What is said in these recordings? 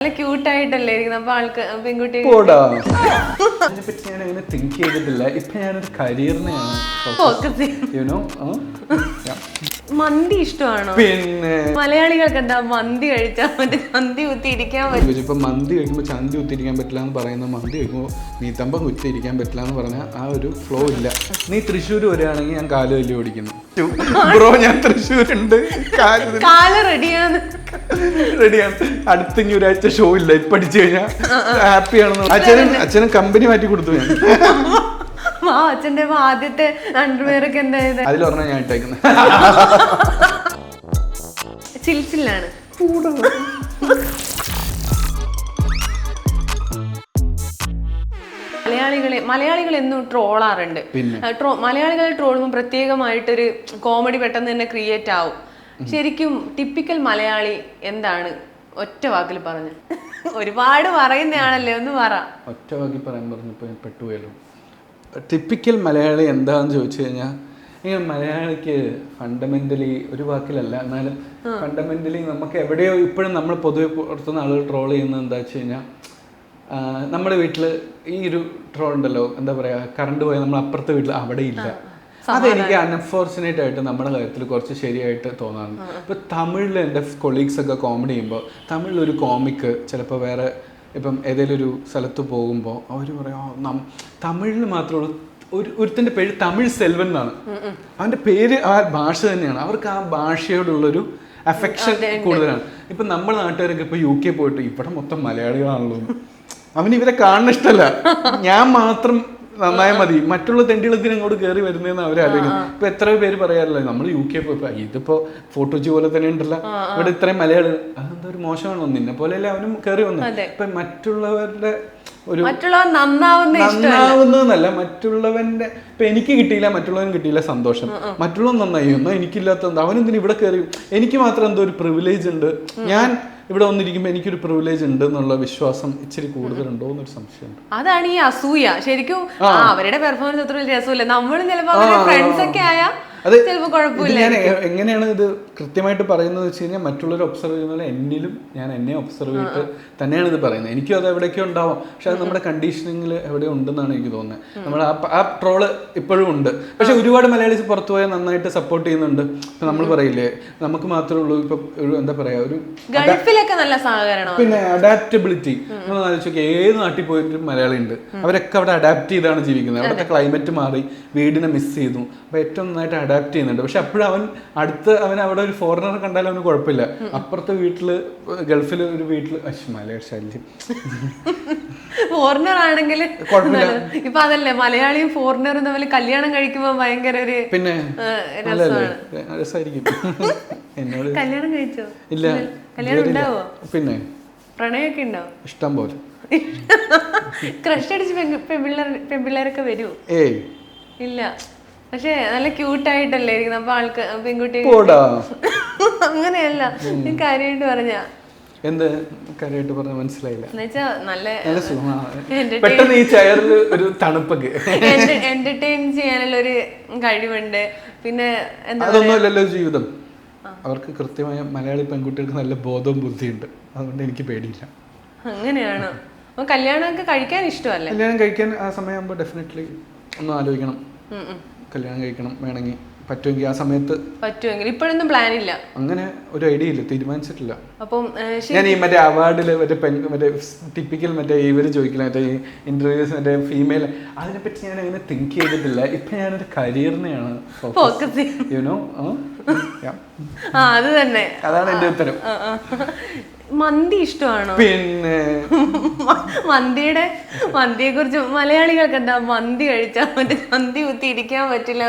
നല്ല ക്യൂട്ടായിട്ടല്ലേ ഇരിക്കുന്നത് അപ്പൊ ആൾക്ക് പെൺകുട്ടി പോടാ. അതിനെപ്പറ്റി ഞാൻ അങ്ങനെ തിങ്ക് ചെയ്തിട്ടില്ല. ഇപ്പൊ ഞാനൊരു കരിയറിനെയാണ് ഫോക്കസ് യുനോ മന്തി ഇഷ്ടമാണോ? പിന്നെ? മലയാളികൾക്ക് എന്താ മന്തി കഴിച്ചാൽ മറ്റേ മന്തി കുത്തിയിരിക്കാൻ പറ്റും ഇപ്പൊ മന്തി കഴിക്കുമ്പോൾ ചന്തി കുത്തിയിരിക്കാൻ പറ്റില്ല എന്ന് പറയുന്ന മന്തി കഴിക്കുമ്പോൾ നീ തമ്പം കുത്തിരിക്കാൻ പറ്റില്ല എന്ന് പറഞ്ഞാൽ ആ ഒരു ഫ്ലോ ഇല്ല. നീ തൃശ്ശൂർ വരികയാണെങ്കിൽ ഞാൻ കാൽ വലിയ ഓടിക്കുന്നു. ബ്രോ ഞാൻ തൃശ്ശൂരുണ്ട്. കാൽ റെഡിയാണ് റെഡിയാണ് അടുത്ത ഒരാഴ്ച ഷോ ഇല്ല ഇപ്പൊ അടിച്ചു കഴിഞ്ഞാൽ ഹാപ്പിയാണെന്ന് അച്ഛനും അച്ഛനും കമ്പനി മാറ്റി കൊടുത്തു ഞാൻ. ആ അച്ഛന്റെ ആദ്യത്തെ അണ്ടർവെയറൊക്കെ എന്തായത് അതിൽ പറഞ്ഞാൽ ഞാൻ ഇട്ടേക്കുന്നത് ചിൽസിലാണ് മലയാളികളെ മലയാളികൾ എന്നും ട്രോളാറുണ്ട്. ട്രോ മലയാളികളെ ട്രോളുമ്പോൾ പ്രത്യേകമായിട്ടൊരു കോമഡി പെട്ടെന്ന് തന്നെ ക്രിയേറ്റ് ആവും. ശരിക്കും ടിപ്പിക്കൽ മലയാളി എന്താണ്? ഒറ്റ വാക്കിൽ പറഞ്ഞു. ഒരുപാട് പറയുന്നതാണല്ലേ ഒന്ന് പറ. ഒറ്റ വാക്കി പറയാൻ പറഞ്ഞപ്പോൾ ഞാൻ പെട്ടുപോയല്ലോ. ടിപ്പിക്കൽ മലയാളി എന്താണെന്ന് ചോദിച്ചു കഴിഞ്ഞാൽ ഇങ്ങനെ മലയാളിക്ക് ഫണ്ടമെന്റലി ഒരു വാക്കിലല്ല എന്നാലും ഫണ്ടമെന്റലി നമുക്ക് എവിടെയോ ഇപ്പോഴും നമ്മൾ പൊതുവെ പുറത്തുനിന്ന് ആളുകൾ ട്രോൾ ചെയ്യുന്നത് എന്താ വെച്ച് കഴിഞ്ഞാൽ നമ്മുടെ വീട്ടിൽ ഈ ഒരു ട്രോൾ ഉണ്ടല്ലോ എന്താ പറയുക കറണ്ട് പോയാൽ നമ്മൾ അപ്പുറത്തെ വീട്ടിൽ അവിടെ ഇല്ല. അതെനിക്ക് അൺഫോർച്ചുനേറ്റ് ആയിട്ട് നമ്മുടെ കാര്യത്തിൽ കുറച്ച് ശരിയായിട്ട് തോന്നാറുണ്ട്. ഇപ്പൊ തമിഴിൽ എന്റെ കൊളീഗ്സ് ഒക്കെ കോമഡി ചെയ്യുമ്പോൾ തമിഴിൽ ഒരു കോമിക്ക് ചിലപ്പോൾ വേറെ ഇപ്പം ഏതെങ്കിലും ഒരു സ്ഥലത്ത് പോകുമ്പോൾ അവർ പറയാം "ആ, തമിഴിൽ മാത്രമുള്ള ഒരു ഒരുത്തിന്റെ പേര് തമിഴ് സെൽവൻ എന്നാണ്. അവന്റെ പേര് ആ ഭാഷ തന്നെയാണ്. അവർക്ക് ആ ഭാഷയോടുള്ളൊരു അഫെക്ഷൻ കൂടുതലാണ്. ഇപ്പം നമ്മുടെ നാട്ടുകാരൊക്കെ ഇപ്പോൾ യു കെ പോയിട്ട് ഇവിടെ മൊത്തം മലയാളികളാണല്ലോ. അവന് ഇവരെ കാണുന്ന ഇഷ്ടമല്ല. ഞാൻ മാത്രം നന്നായ മതി. മറ്റുള്ള തെണ്ടികളത്തിന് ഇങ്ങോട്ട് കയറി വരുന്നതെന്ന് അവർ ആലോചിക്കുന്നത്. ഇപ്പൊ എത്ര പേര് പറയാറില്ല നമ്മൾ യു കെ പോയപ്പോ ഇതിപ്പോ ഫോട്ടോജി പോലെ തന്നെ ഉണ്ടല്ലോ. ഇവിടെ ഇത്രയും മലയാളി അതെന്താ ഒരു മോശമാണോ? നിന്നെ പോലെയല്ലേ അവനും കയറി വന്നു. ഇപ്പൊ മറ്റുള്ളവരുടെ ഒരു മറ്റുള്ളവർ നന്നാവുന്ന നന്നാവുന്നതെന്നല്ല മറ്റുള്ളവന്റെ ഇപ്പൊ എനിക്ക് കിട്ടിയില്ല മറ്റുള്ളവനും കിട്ടിയില്ല സന്തോഷം. മറ്റുള്ളവൻ നന്നായി എന്നാ എനിക്കില്ലാത്ത അവനെന്തിനു ഇവിടെ കയറി എനിക്ക് മാത്രം എന്തോ ഒരു പ്രിവിലേജ് ഉണ്ട്. ഞാൻ ഇവിടെ വന്നിരിക്കുമ്പോൾ എനിക്കൊരു പ്രിവിലേജ് ഉണ്ട് എന്നുള്ള വിശ്വാസം ഇച്ചിരി കൂടുതലുണ്ടോ എന്നൊരു സംശയമുണ്ട് അതാണ് ഈ അസൂയ. ശരിക്കും അവരുടെ പെർഫോമൻസ് അത്ര വലിയ രസമില്ല. നമ്മൾ ചിലപ്പോ അവരുടെ ഫ്രണ്ട്സ് ഒക്കെ ആയാൽ അത് ഞാൻ എങ്ങനെയാണ് ഇത് കൃത്യമായിട്ട് പറയുന്നത് വെച്ച് കഴിഞ്ഞാൽ മറ്റുള്ളവർ ഒബ്സർവ് ചെയ്യുന്ന പോലെ എന്നിലും ഞാൻ എന്നെ ഒബ്സർവ് ചെയ്തിട്ട് തന്നെയാണ് ഇത് പറയുന്നത്. എനിക്കും അത് എവിടെയൊക്കെ ഉണ്ടാവും. പക്ഷെ അത് നമ്മുടെ കണ്ടീഷനിങ്ങിൽ എവിടെ ഉണ്ടെന്നാണ് എനിക്ക് തോന്നുന്നത്. നമ്മൾ ആ ട്രോൾ ഇപ്പോഴും ഉണ്ട്. പക്ഷെ ഒരുപാട് മലയാളീസ് പുറത്തു പോയാൽ നന്നായിട്ട് സപ്പോർട്ട് ചെയ്യുന്നുണ്ട്. ഇപ്പൊ നമ്മൾ പറയില്ലേ നമുക്ക് മാത്രമേ ഉള്ളൂ ഇപ്പൊ ഒരു എന്താ പറയാ ഒരു ഗൾഫിലൊക്കെ നല്ല സഹകരണം പിന്നെ അഡാപ്റ്റബിലിറ്റി നമ്മൾ ഏത് നാട്ടിൽ പോയിട്ടും മലയാളി ഉണ്ട്. അവരൊക്കെ അവിടെ അഡാപ്റ്റ് ചെയ്താണ് ജീവിക്കുന്നത്. അവിടുത്തെ ക്ലൈമറ്റ് മാറി വീടിനെ മിസ് ചെയ്തു. അപ്പൊ ഏറ്റവും നന്നായിട്ട് അഡാപ്റ്റ് ചെയ്യുന്നുണ്ട്. പക്ഷെ അപ്പോഴും അവൻ അടുത്ത് അവൻ അവിടെ ഒരു ഫോറിനർ കണ്ടാലും അവന് കുഴപ്പമില്ല. അപ്പുറത്തെ വീട്ടിൽ ഗൾഫിൽ ഒരു വീട്ടിൽ മലയാള ശല്യം. ഫോറിനർ ആണെങ്കിൽ. ഇപ്പൊ അതല്ലേ മലയാളിയും ഫോറിനറും തമ്മിൽ കല്യാണം കഴിക്കുമ്പോ ഭയങ്കര ഒരു പിന്നെ രസമായിരിക്കും എന്നോട് കല്യാണം കഴിച്ചോ? ഇല്ല. കല്യാണം ഉണ്ടാവോ? പിന്നെ? പ്രണയമൊക്കെ ഉണ്ടോ? ഇഷ്ടം പോലെ. ക്രഷ് അടിച്ച് പെൺപിള്ളേരൊക്കെ വരുമോ ഏയ്. ഇല്ല. പക്ഷെ നല്ല ക്യൂട്ടായിട്ടല്ലേ ഇരിക്കുന്നത് അപ്പൊ ആൾക്ക് പെൺകുട്ടി അങ്ങനെയല്ല. ഈ കാര്യമായിട്ട് പറഞ്ഞ. എന്ത് കാര്യമായിട്ട് പറഞ്ഞ മനസ്സിലായില്ല. നല്ല നല്ല സുഖമാണ് പെട്ടെന്ന് ഈ ചെയറിൽ ഒരു തണുപ്പൊക്കെ. എന്റർടൈൻ ചെയ്യാനുള്ള ഒരു കഴിവുണ്ട്. പിന്നെ അതൊന്നുമല്ലല്ലോ ജീവിതം. അവർക്ക് കൃത്യമായ മലയാളി പെൺകുട്ടികൾക്ക് നല്ല ബോധവും ബുദ്ധിയുണ്ട്. അതുകൊണ്ട് എനിക്ക് പേടിയില്ല. അങ്ങനെയാണോ. അപ്പൊ കല്യാണമൊക്കെ കഴിക്കാൻ ഇഷ്ടമല്ലേ? കല്യാണം കഴിക്കാൻ ആ സമയമാകുമ്പോൾ ഡെഫിനറ്റ്ലി ഒന്ന് ആലോചിക്കണം. കല്യാണം കഴിക്കണം വേണമെങ്കിൽ. പറ്റുമെങ്കിൽ ആ സമയത്ത് പറ്റുമെങ്കിൽ ഇപ്പോഴൊന്നും പ്ലാൻ ഇല്ല. അങ്ങനെ ഒരു ഐഡിയ ഇല്ല തീരുമാനിച്ചിട്ടില്ല. അപ്പം ഞാൻ ഈ മറ്റേ അവാർഡിൽ മറ്റേ പെൺ മറ്റേ ടിപ്പിക്കൽ മറ്റേ ഇവർ ചോദിക്കില്ല മറ്റേ ഇന്റർവ്യൂസ് മറ്റേ ഫീമെയിൽ അതിനെപ്പറ്റി ഞാൻ അങ്ങനെ തിങ്ക് ചെയ്തിട്ടില്ല. ഇപ്പൊ ഞാനൊരു കരിയറിനെയാണ് ചെയ്യും. യുനോ അത് തന്നെ. അതാണ് എന്റെ ഉത്തരം. മന്തി ഇഷ്ടമാണോ? പിന്നെ? മന്തിയുടെ മന്തിയെ കുറിച്ച് മലയാളികൾക്ക് എന്താ മന്തി കഴിച്ചാൽ മറ്റേ മന്തി കുത്തി ഇരിക്കാൻ പറ്റില്ല.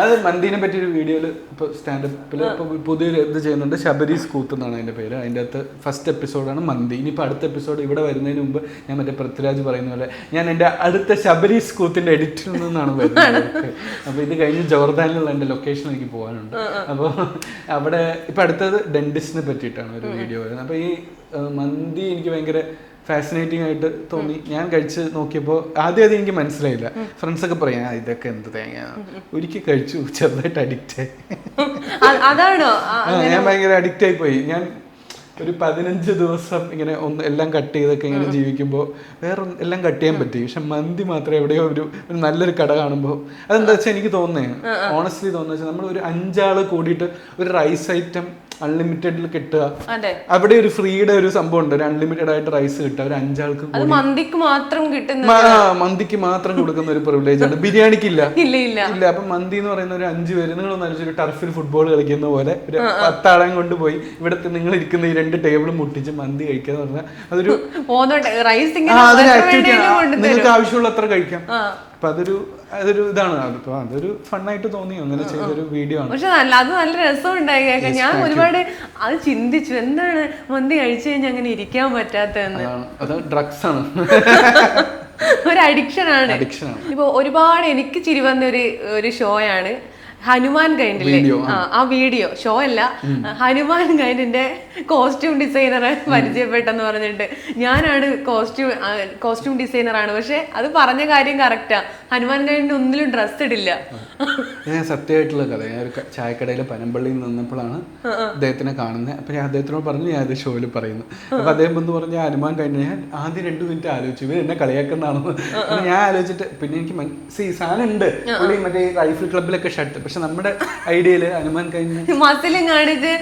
അത് മന്തിനെ പറ്റി ഒരു വീഡിയോയിൽ ഇപ്പോൾ സ്റ്റാൻഡപ്പിൽ ഇപ്പോൾ പുതിയൊരു ഇത് ചെയ്യുന്നുണ്ട്. ശബരി സ്കൂത്ത് എന്നാണ് അതിന്റെ പേര്. അതിന്റെ അകത്ത് ഫസ്റ്റ് എപ്പിസോഡാണ് മന്തി ഇനിയിപ്പോൾ അടുത്ത എപ്പിസോഡ് ഇവിടെ വരുന്നതിന് മുമ്പ് ഞാൻ മറ്റേ പൃഥ്വിരാജ് പറയുന്ന പോലെ ഞാൻ എന്റെ അടുത്ത ശബരി സ്കൂത്തിന്റെ എഡിറ്റിൽ നിന്നാണ് വരുന്നത്. അപ്പോൾ ഇത് കഴിഞ്ഞ് ജോർദാനിലുള്ള എന്റെ ലൊക്കേഷൻ എനിക്ക് പോകാനുണ്ട്. അപ്പോൾ അവിടെ ഇപ്പോൾ അടുത്തത് ഡെന്റിസ്റ്റിനെ പറ്റിയിട്ടാണ് ഒരു വീഡിയോ വരുന്നത്. അപ്പോൾ ഈ മന്തി എനിക്ക് ഭയങ്കര ഫാസിനേറ്റിംഗ് ആയിട്ട് തോന്നി. ഞാൻ കഴിച്ച് നോക്കിയപ്പോൾ ആദ്യം അത് എനിക്ക് മനസ്സിലായില്ല. ഫ്രണ്ട്സ് ഒക്കെ പറയാം ഇതൊക്കെ എന്ത് തേങ്ങ ഒരിക്കൽ കഴിച്ചു ചെറുതായിട്ട് അഡിക്റ്റ് ആയി. അതാണോ? ഞാൻ ഭയങ്കര അഡിക്റ്റ് ആയി പോയി. ഞാൻ ഒരു പതിനഞ്ച് ദിവസം ഇങ്ങനെ ഒന്ന് എല്ലാം കട്ട് ചെയ്തൊക്കെ ഇങ്ങനെ ജീവിക്കുമ്പോൾ വേറെ എല്ലാം കട്ട് ചെയ്യാൻ പറ്റി. പക്ഷെ മന്തി മാത്രമേ എവിടെയോ ഒരു ഒരു നല്ലൊരു കട കാണുമ്പോൾ അതെന്താ വെച്ചാൽ എനിക്ക് തോന്നുന്നേ ഓണസ്റ്റ്ലി തോന്നുന്നത് വെച്ചാൽ നമ്മൾ ഒരു അഞ്ചാൾ കൂടിയിട്ട് ഒരു റൈസ് ഐറ്റം അൺലിമിറ്റഡിൽ കിട്ടുക. അവിടെ ഒരു ഫ്രീയുടെ ഒരു സംഭവം ഉണ്ട് ഒരു അൺലിമിറ്റഡ് ആയിട്ട് റൈസ് കിട്ടുക. ഒരു അഞ്ചാൾക്ക് മന്തിക്ക് മാത്രം കിട്ടുന്ന മന്തിക്ക് മാത്രം കൊടുക്കുന്ന ഒരു പ്രിവിലേജ് ആണ് ബിരിയാണിക്ക് ഇല്ല ഇല്ല. അപ്പൊ മന്തി എന്ന് പറയുന്ന ഒരു അഞ്ച് പേര് നിങ്ങൾ ഒരു ടർഫിൽ ഫുട്ബോൾ കളിക്കുന്ന പോലെ ഒരു പത്താളം കൊണ്ട് പോയി ഇവിടുത്തെ നിങ്ങൾ ഇരിക്കുന്ന ഈ രണ്ട് ടേബിൾ മുട്ടിച്ച് മന്തി കഴിക്കുക എന്ന് പറഞ്ഞാൽ അതൊരു നിങ്ങൾക്ക് ആവശ്യമുള്ള അത്ര കഴിക്കാം. അപ്പൊ അതൊരു അതൊരു ഇതാണ്. അതിപ്പോ അതൊരു ഫണ്ണായിട്ട് തോന്നി. അങ്ങനെ ചെയ്തൊരു വീഡിയോ ആണ്. പക്ഷെ നല്ല അത് നല്ല രസം ഉണ്ടായി കേൾക്കാൻ. ഞാൻ ഒരുപാട് അത് ചിന്തിച്ചു. എന്താണ് മന്തി കഴിച്ചു കഴിഞ്ഞാൽ അങ്ങനെ ഇരിക്കാൻ പറ്റാത്തതെന്ന്? അത് ഡ്രഗ്സ് ആണ്. ഒരു അഡിക്ഷൻ ആണ്. ആണ്. ഇപ്പൊ ഒരുപാട് എനിക്ക് ചിരി വന്ന ഒരു ഒരു ഷോയാണ് ഹനുമാൻ ഗൈൻഡിലെ ആ. വീഡിയോ. ഷോ അല്ല. ഹനുമാൻ ഗൈൻഡിന്റെ കോസ്റ്റ്യൂം ഡിസൈനറെ പരിചയപ്പെട്ടെന്ന് പറഞ്ഞിട്ട് ഞാനാണ് കോസ്റ്റ്യൂം കോസ്റ്റ്യൂം ഡിസൈനർ ആണ്. പക്ഷെ അത് പറഞ്ഞ കാര്യം കറക്റ്റാ ഹനുമാൻ കൈൻഡിന് ഒന്നിലും ഡ്രസ് ഇടില്ല. ഞാൻ സത്യമായിട്ടുള്ള കഥ. ഞാൻ ഒരു ചായക്കടയിൽ പനമ്പള്ളിയിൽ നിന്നപ്പോഴാണ് അദ്ദേഹത്തിനെ കാണുന്നത്. അപ്പൊ ഞാൻ അദ്ദേഹത്തിനോട് പറഞ്ഞു ഞാൻ അത് ഷോയിൽ പറയുന്നു. അപ്പൊ അദ്ദേഹം എന്ന് പറഞ്ഞ ഹനുമാൻ കഴിഞ്ഞ ഞാൻ ആദ്യം രണ്ടു മിനിറ്റ് ആലോചിച്ചു. ഇവർ എന്നെ കളിയാക്കുന്നതാണെന്ന് ഞാൻ ആലോചിച്ചിട്ട് പിന്നെ എനിക്ക് സി സാധനം ഉണ്ട്. പുള്ളി മറ്റേ റൈഫിൾ ക്ലബിലൊക്കെ ഷർട്ട് പക്ഷെ നമ്മുടെ ഐഡിയയിൽ ഹനുമാൻ കൈൻഡ് മസിൽ കാണിച്ച്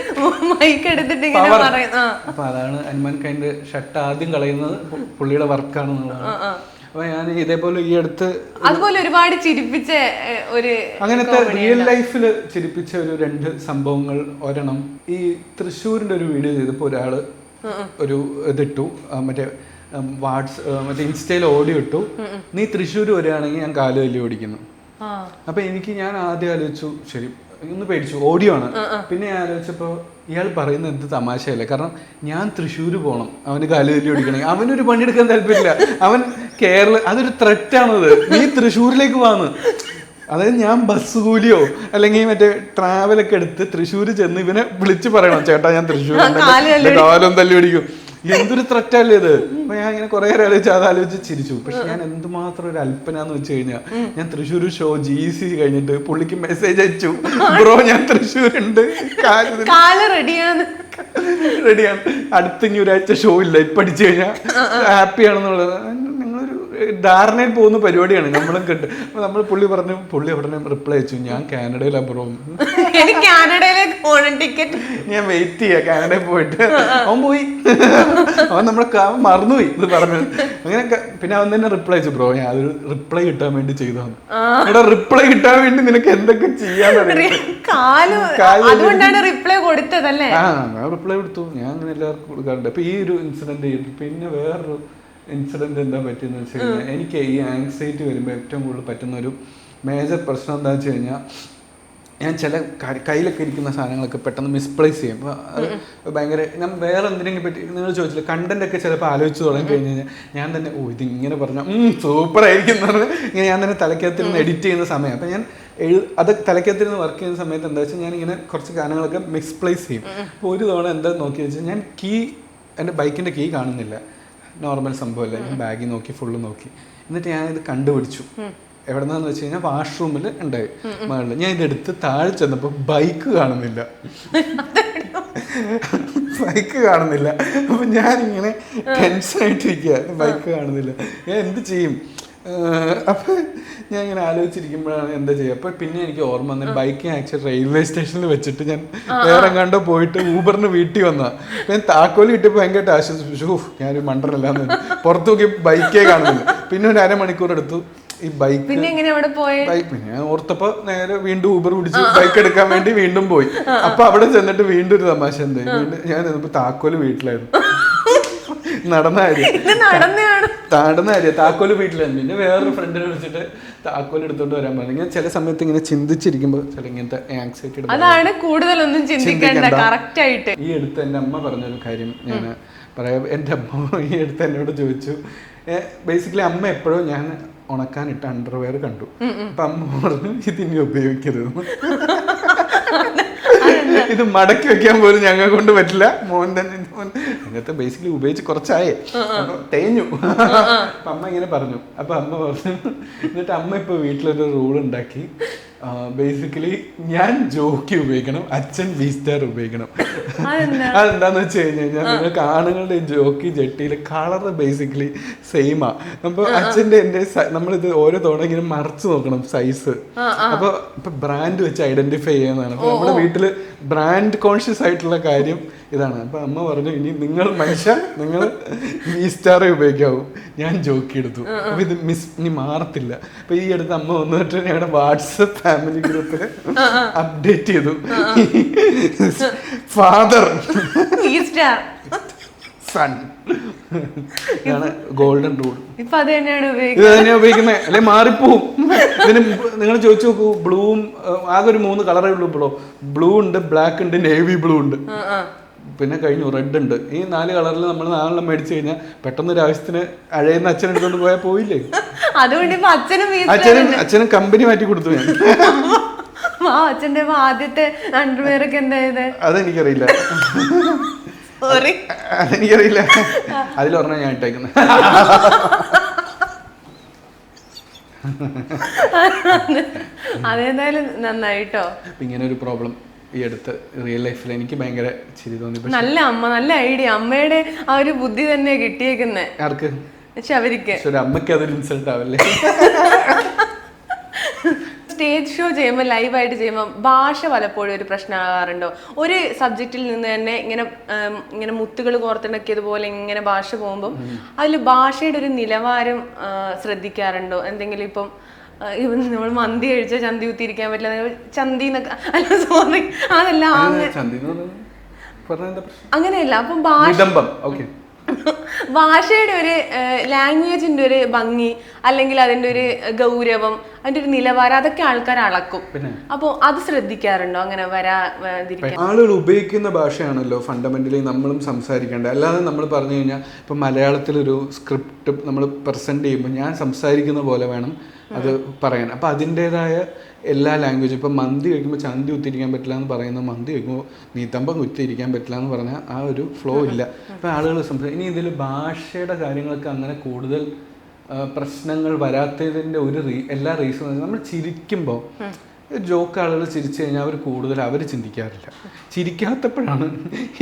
മൈക്ക് എടുത്തിട്ട് ഇങ്ങനെ പറയുന്നു അപ്പൊ അതാണ് ഹനുമാൻ കൈൻഡ് ഷർട്ട് ആദ്യം കളയുന്നത് പുള്ളിയുടെ വർക്കാണെന്നുള്ളതാണ് അപ്പൊ ഞാൻ ഇതേപോലെ ഈ അടുത്ത് അതുപോലെ ഒരുപാട് ചിരിപ്പിച്ച ഒരു അങ്ങനത്തെ റിയൽ ലൈഫിൽ ചിരിപ്പിച്ച ഒരു രണ്ട് സംഭവങ്ങൾ ഒരെണ്ണം ഈ തൃശ്ശൂരിന്റെ ഒരു വീഡിയോ ചെയ്തപ്പോൾ ഒരാൾ ഒരു ഇതിട്ടു മറ്റേ വാട്സ് മറ്റേ ഇൻസ്റ്റയിൽ ഓഡിയോ ഇട്ടു. നീ തൃശ്ശൂർ വരികയാണെങ്കിൽ ഞാൻ കാലുവല്ലി ഓടിക്കുന്നു. അപ്പൊ എനിക്ക് ഞാൻ ആദ്യം ആലോചിച്ചു ശരി ഒന്ന് പേടിച്ചു ഓഡിയോ ആണ്. പിന്നെ ഞാൻ ആലോചിച്ചപ്പോ ഇയാൾ പറയുന്നത് എന്ത് തമാശയല്ലേ? കാരണം ഞാൻ തൃശ്ശൂർ പോകണം അവന് കാലുതല്ലി ഓടിക്കണേ. അവനൊരു പണിയെടുക്കാൻ താല്പര്യമില്ല. അവൻ കേരള അതൊരു ത്രെറ്റാണത് നീ തൃശ്ശൂരിലേക്ക് വാന്ന്. അതായത് ഞാൻ ബസ് കൂലിയോ അല്ലെങ്കിൽ മറ്റേ ട്രാവലൊക്കെ എടുത്ത് തൃശ്ശൂർ ചെന്ന് ഇവനെ വിളിച്ച് പറയണം. ചേട്ടാ ഞാൻ തൃശ്ശൂർ കാലം തല്ലി പിടിക്കും എന്തൊരു ത്രറ്റല്ലേ ഇത്? അപ്പൊ ഞാൻ ഇങ്ങനെ കുറെ നേരം ആലോചിച്ച് അത് ആലോചിച്ച് ചിരിച്ചു. പക്ഷെ ഞാൻ എന്തുമാത്രം ഒരു അല്പനാന്ന് വെച്ച് കഴിഞ്ഞാൽ ഞാൻ തൃശ്ശൂർ ഷോ ജി സി കഴിഞ്ഞിട്ട് പുള്ളിക്ക് മെസ്സേജ് അയച്ചു. ബ്രോ ഞാൻ തൃശ്ശൂരുണ്ട്. റെഡിയാണ് റെഡിയാണ് അടുത്ത ഇനി ഒരാഴ്ച ഷോ ഇല്ല. ഇപ്പൊ അടിച്ചു കഴിഞ്ഞാൽ ഹാപ്പി ആണെന്നുള്ളത്. നിങ്ങളൊരു ധാരണയിൽ പോകുന്ന പരിപാടിയാണ്. നമ്മളും കണ്ട് നമ്മൾ പുള്ളി പറഞ്ഞു പുള്ളി ഉടനെ റിപ്ലൈ അയച്ചു. ഞാൻ കാനഡയിലാണ് ബ്രോ കാനഡയിലേക്ക് പോകണം ടിക്കറ്റ് ഞാൻ വെയിറ്റ് ചെയ്യാം കാനഡയിൽ പോയിട്ട്. അവൻ പോയി. അവൻ നമ്മളെ മറന്നുപോയി ഇത് പറഞ്ഞു അങ്ങനെ പിന്നെ അവൻ തന്നെ റിപ്ലൈ അയച്ചു ബ്രോ ഞാൻ അതൊരു റിപ്ലൈ കിട്ടാൻ വേണ്ടി ചെയ്തതാണ്. എടാ റിപ്ലൈ കിട്ടാൻ വേണ്ടി നിനക്ക് എന്തൊക്കെ ചെയ്യാൻ അതുകൊണ്ടാണ് റിപ്ലൈ കൊടുത്തതല്ലേ? ആ ഞാൻ റിപ്ലൈ കൊടുത്തു. ഞാൻ അങ്ങനെ എല്ലാവർക്കും കൊടുക്കാറുണ്ട്. അപ്പൊ ഈ ഒരു ഇൻസിഡന്റ് പിന്നെ വേറൊരു ഇൻസിഡന്റ് എന്താ പറ്റിയെന്ന് വെച്ച് കഴിഞ്ഞാൽ എനിക്ക് ഈ ആങ്സൈറ്റി വരുമ്പോൾ ഏറ്റവും കൂടുതൽ പറ്റുന്ന ഒരു മേജർ പ്രശ്നം എന്താ വെച്ച് കഴിഞ്ഞാൽ ഞാൻ ചില കയ്യിലൊക്കെ ഇരിക്കുന്ന സാധനങ്ങളൊക്കെ പെട്ടെന്ന് മിസ്പ്ലേസ് ചെയ്യും. അപ്പോൾ അത് ഭയങ്കര ഞാൻ വേറെ എന്തിനെങ്കിലും പറ്റി നിങ്ങൾ ചോദിച്ചില്ല കണ്ടന്റ് ഒക്കെ ചിലപ്പോൾ ആലോചിച്ച് തുടങ്ങി കഴിഞ്ഞ് കഴിഞ്ഞാൽ ഞാൻ തന്നെ ഓ ഇത് ഇങ്ങനെ പറഞ്ഞാൽ സൂപ്പർ ആയിരിക്കും എന്ന് പറഞ്ഞ് ഇങ്ങനെ ഞാൻ തന്നെ തലക്കകത്തിരുന്ന് എഡിറ്റ് ചെയ്യുന്ന സമയം. അപ്പം ഞാൻ എഴു അത് തലക്കകത്തിരുന്ന് വർക്ക് ചെയ്യുന്ന സമയത്ത് എന്താ വെച്ചാൽ ഞാൻ ഇങ്ങനെ കുറച്ച് ഗാനങ്ങളൊക്കെ മിസ്പ്ലേസ് ചെയ്യും. അപ്പോൾ ഒരു തവണ എന്താ നോക്കി വെച്ചാൽ ഞാൻ കീ എന്റെ ബൈക്കിന്റെ കീ കാണുന്നില്ല. നോർമൽ സംഭവമല്ല. ഞാൻ ബാഗിൽ നോക്കി ഫുള്ള് നോക്കി. എന്നിട്ട് ഞാൻ ഇത് കണ്ടുപിടിച്ചു. എവിടെന്നാന്ന് വെച്ച് കഴിഞ്ഞാൽ വാഷ്റൂമിൽ ഉണ്ടായി. മുകളിൽ ഞാൻ ഇതെടുത്ത് താഴെ ചെന്നപ്പോൾ ബൈക്ക് കാണുന്നില്ല. ബൈക്ക് കാണുന്നില്ല. അപ്പൊ ഞാനിങ്ങനെ ടെൻഷനായിട്ടിരിക്കുക ബൈക്ക് കാണുന്നില്ല. ഞാൻ എന്ത് ചെയ്യും? ഏഹ് അപ്പൊ ഞാൻ ഇങ്ങനെ ആലോചിച്ചിരിക്കുമ്പോഴാണ് എന്താ ചെയ്യുക. അപ്പോൾ പിന്നെ എനിക്ക് ഓർമ്മ വന്നത് ബൈക്ക് ആക്ച്വലി റെയിൽവേ സ്റ്റേഷനിൽ വെച്ചിട്ട് ഞാൻ വേറെ കണ്ടോ പോയിട്ട് ഊബറിന് വീട്ടിൽ വന്നാ അപ്പൊ ഞാൻ താക്കോൽ കിട്ടിയപ്പോൾ ഭയങ്കരമായിട്ട് ആശ്വസിപ്പിച്ചു ഞാനൊരു മണ്ടനല്ലാന്ന് പുറത്ത് നോക്കി ബൈക്കേ കാണുന്നില്ല. പിന്നെ ഒരു അരമണിക്കൂർ എടുത്തു ഈ ബൈക്ക് പിന്നെ എങ്ങനെ അവിടെ പോയെ? ബൈക്ക് പിന്നെ ഞാൻ ഓർത്തപ്പോ നേരെ വീണ്ടും ഊബർ പിടിച്ച് ബൈക്ക് എടുക്കാൻ വേണ്ടി വീണ്ടും പോയി. അപ്പൊ അവിടെ ചെന്നിട്ട് വീണ്ടും ഒരു തമാശ എന്തായി. ഞാൻ താക്കോൽ വീട്ടിലായിരുന്നു. നടന്ന നടന്ന കാര്യം. താക്കോൽ വീട്ടിലായിരുന്നു പിന്നെ വേറൊരു ഫ്രണ്ടിനെ വിളിച്ചിട്ട് താക്കോൽ എടുത്തോണ്ട് വരാൻ പറഞ്ഞു. ചില സമയത്ത് ഇങ്ങനെ ചിന്തിച്ചിരിക്കുമ്പോൾ ചില ഇങ്ങനത്തെ ആങ്സൈറ്റി അതാണ് കൂടുതലൊന്നും ചിന്തിക്കേണ്ട. ചിന്തിക്കണ്ട. കറക്റ്റ് ആയിട്ട്. ഈ അടുത്ത് എന്റെ അമ്മ പറഞ്ഞൊരു കാര്യം ഞാൻ പറയാം. എന്റെ അമ്മ ഈ അടുത്ത് എന്നോട് ചോദിച്ചു. ബേസിക്കലി അമ്മ എപ്പോഴും ഞാൻ ഉണക്കാനിട്ട് അണ്ടർവെയർ കണ്ടു. അപ്പൊ അമ്മ പറഞ്ഞു ഇതിനി ഉപയോഗിക്കരുത് ഇത് മടക്കി വെക്കാൻ പോലും ഞങ്ങൾ കൊണ്ട് പറ്റില്ല. മോൻ തന്നെ മോൻ അങ്ങനത്തെ ബേസിക്കലി ഉപയോഗിച്ച് കുറച്ചായേ. അപ്പൊ തേഞ്ഞു. അപ്പൊ അമ്മ ഇങ്ങനെ പറഞ്ഞു. അപ്പൊ അമ്മ പറഞ്ഞു. എന്നിട്ട് അമ്മ ഇപ്പൊ വീട്ടിലൊരു റൂൾ ഉണ്ടാക്കി. ബേസിക്കലി ഞാൻ ജോക്കി ഉപയോഗിക്കണം അച്ഛൻ സ്റ്റാർ ഉപയോഗിക്കണം. അതെന്താ? അതെന്താന്ന് വെച്ച് കഴിഞ്ഞ് കഴിഞ്ഞാൽ നിങ്ങൾക്ക് ആണുങ്ങളുടെ ജോക്കി ജെട്ടിയിലെ കളർ ബേസിക്കലി സെയിമാ അപ്പൊ അച്ഛന്റെ എന്റെ നമ്മളിത് ഓരോ തവണ ഇങ്ങനെ മറച്ചു നോക്കണം സൈസ് അപ്പൊ ഇപ്പൊ ബ്രാൻഡ് വെച്ച് ഐഡന്റിഫൈ ചെയ്യുന്നതാണ്. അപ്പൊ നമ്മുടെ വീട്ടിൽ ബ്രാൻഡ് കോൺഷ്യസ് ആയിട്ടുള്ള കാര്യം ഇതാണ്. അപ്പൊ അമ്മ പറഞ്ഞു ഇനി നിങ്ങൾ മനുഷ്യ നിങ്ങൾ വി സ്റ്റാറേ ഉപയോഗിക്കാവൂ. ഞാൻ ജോക്കി എടുത്തു. അപ്പൊ ഇത് മിസ് ഇനി മാറത്തില്ല. അപ്പൊ ഈ അടുത്ത് അമ്മ വന്നിട്ട് ഞങ്ങളുടെ വാട്സപ്പ് ഫാമിലി ഗ്രൂപ്പിൽ അപ്ഡേറ്റ് ചെയ്തു. ഫാദർ സൺ ഗോൾഡൻ റൂൾ ഇപ്പൊ അത് തന്നെയാണ് ഇത് ഉപയോഗിക്കുന്നത്. അല്ലെ മാറിപ്പോവും. ഇതിന് നിങ്ങൾ ചോദിച്ചു നോക്കൂ ബ്ലൂവും ആകെ ഒരു മൂന്ന് കളറേ ഉള്ളൂ ബ്ലൂ ബ്ലൂ ഉണ്ട് ബ്ലാക്ക് ഉണ്ട് നേവി ബ്ലൂ ഉണ്ട്. പിന്നെ കഴിഞ്ഞു റെഡ് ഉണ്ട്. ഈ നാല് കളറിൽ നമ്മൾ നാലെണ്ണം മേടിച്ചു കഴിഞ്ഞാൽ പെട്ടെന്ന് ഒരു ആവശ്യത്തിന് അഴയുന്ന അച്ഛൻ എടുത്തോണ്ട് പോയാൽ പോയില്ലേ? അതുകൊണ്ട് ഇപ്പൊ അച്ഛനും അച്ഛനും അച്ഛനും കമ്പനി മാറ്റി കൊടുത്തു ഞാൻ. ആ അച്ഛന്റെ ആദ്യത്തെ അണ്ടർവെയർ ഒക്കെ എന്തായത് അതെനിക്കറിയില്ല. സോറി അതെനിക്കറിയില്ല. അതിലൊരെണ്ണം ഞാൻ ഇട്ടേക്കുന്നത് അതെന്തായാലും നന്നായിട്ടോ? ഇങ്ങനെ ഒരു പ്രോബ്ലം ഈ അടുത്ത് റിയൽ ലൈഫിൽ എനിക്ക് ഭയങ്കര ചിരി തോന്നി. നല്ല അമ്മ നല്ല ഐഡിയ അമ്മയുടെ ആ ഒരു ബുദ്ധി തന്നെ കിട്ടിയേക്കുന്നേ. ആർക്ക്? പക്ഷെ അവർക്ക് അമ്മയ്ക്ക് അതൊരു ഇൻസൾട്ട് ആവല്ലേ? സ്റ്റേജ് ഷോ ചെയ്യുമ്പോൾ ലൈവായിട്ട് ചെയ്യുമ്പോൾ ഭാഷ പലപ്പോഴും ഒരു പ്രശ്നമാകാറുണ്ടോ? ഒരു സബ്ജക്റ്റിൽ നിന്ന് തന്നെ ഇങ്ങനെ ഇങ്ങനെ മുത്തുകൾ കോർത്തിണക്കിയതുപോലെ ഇങ്ങനെ ഭാഷ പോകുമ്പോൾ അതിൽ ഭാഷയുടെ ഒരു നിലവാരം ശ്രദ്ധിക്കാറുണ്ടോ? എന്തെങ്കിലും ഇപ്പം നമ്മൾ മന്തി കഴിച്ചാൽ ചന്തി കുത്തിയിരിക്കാൻ പറ്റില്ല. ചന്തി എന്നൊക്കെ അല്ല സോറി അതല്ല പ്രശ്നം? അങ്ങനെയല്ല അപ്പം ഭാഷ ഭാഷയുടെ ഒരു ലാംഗ്വേജിന്റെ ഒരു ഭംഗി അല്ലെങ്കിൽ അതിന്റെ ഒരു ഗൗരവം അതിന്റെ ഒരു നിലവാരം അതൊക്കെ ആൾക്കാർ അളക്കും. പിന്നെ? അപ്പോൾ അത് ശ്രദ്ധിക്കാറുണ്ടോ? അങ്ങനെ വരാതിരിക്കാൻ ആളുകൾ ഉപയോഗിക്കുന്ന ഭാഷയാണല്ലോ ഫണ്ടമെന്റലി നമ്മളും സംസാരിക്കേണ്ടത്. അല്ലാതെ നമ്മൾ പറഞ്ഞു കഴിഞ്ഞാൽ ഇപ്പം മലയാളത്തിലൊരു സ്ക്രിപ്റ്റ് നമ്മൾ പ്രസന്റ് ചെയ്യുമ്പോൾ ഞാൻ സംസാരിക്കുന്ന പോലെ വേണം അത് പറയാൻ അപ്പം അതിന്റെതായ എല്ലാ ലാംഗ്വേജും ഇപ്പം മന്തി കഴിക്കുമ്പോൾ ചന്തി കുത്തിയിരിക്കാൻ പറ്റില്ല എന്ന് പറയുന്ന മന്തി കഴിക്കുമ്പോൾ നീത്തമ്പം കുത്തിയിരിക്കാൻ പറ്റില്ല എന്ന് പറഞ്ഞാൽ ആ ഒരു ഫ്ലോ ഇല്ല. അപ്പം ആളുകൾ സംസാരിക്കും. ഇനി ഇതിൽ ഭാഷയുടെ കാര്യങ്ങളൊക്കെ അങ്ങനെ കൂടുതൽ പ്രശ്നങ്ങൾ വരാത്തതിന്റെ ഒരു റീ എല്ലാ റീസണും നമ്മൾ ചിരിക്കുമ്പോൾ ജോക്ക് ആളുകൾ ചിരിച്ചു കഴിഞ്ഞാൽ അവർ കൂടുതൽ അവർ ചിന്തിക്കാറില്ല. ചിരിക്കാത്തപ്പോഴാണ്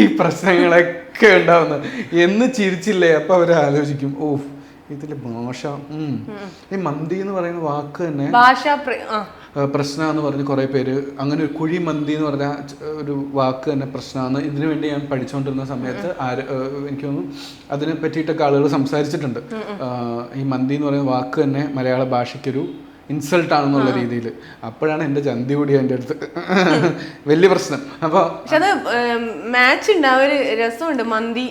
ഈ പ്രശ്നങ്ങളൊക്കെ ഉണ്ടാവുന്നത്. എന്ന് ചിരിച്ചില്ലേ അപ്പോൾ അവർ ആലോചിക്കും ഓ ഇതിൽ ഭാഷ. ഈ മന്തി എന്ന് പറയുന്ന വാക്ക് തന്നെ ഭാഷ പ്രശ്ന എന്ന് പറഞ്ഞ് കുറെ പേര് അങ്ങനെ ഒരു കുഴി മന്തി എന്ന് പറഞ്ഞ ഒരു വാക്ക് തന്നെ പ്രശ്നമാണ് ഇതിനു വേണ്ടി ഞാൻ പഠിച്ചുകൊണ്ടിരുന്ന സമയത്ത് ആര് എനിക്ക് തോന്നുന്നു അതിനെ പറ്റിയിട്ടൊക്കെ ആളുകൾ സംസാരിച്ചിട്ടുണ്ട്. ഈ മന്തി എന്ന് പറയുന്ന വാക്ക് തന്നെ മലയാള ഭാഷയ്ക്കൊരു ഇൻസൾട്ട് ആണെന്നുള്ള രീതിയിൽ. അപ്പോഴാണ് എന്റെ ചന്തി കൂടി എന്റെ അടുത്ത്. വലിയ പ്രശ്നം. അപ്പോൾ അത് മാച്ച് ഉണ്ടാവും ഒരു രസമുണ്ട് മന്തി.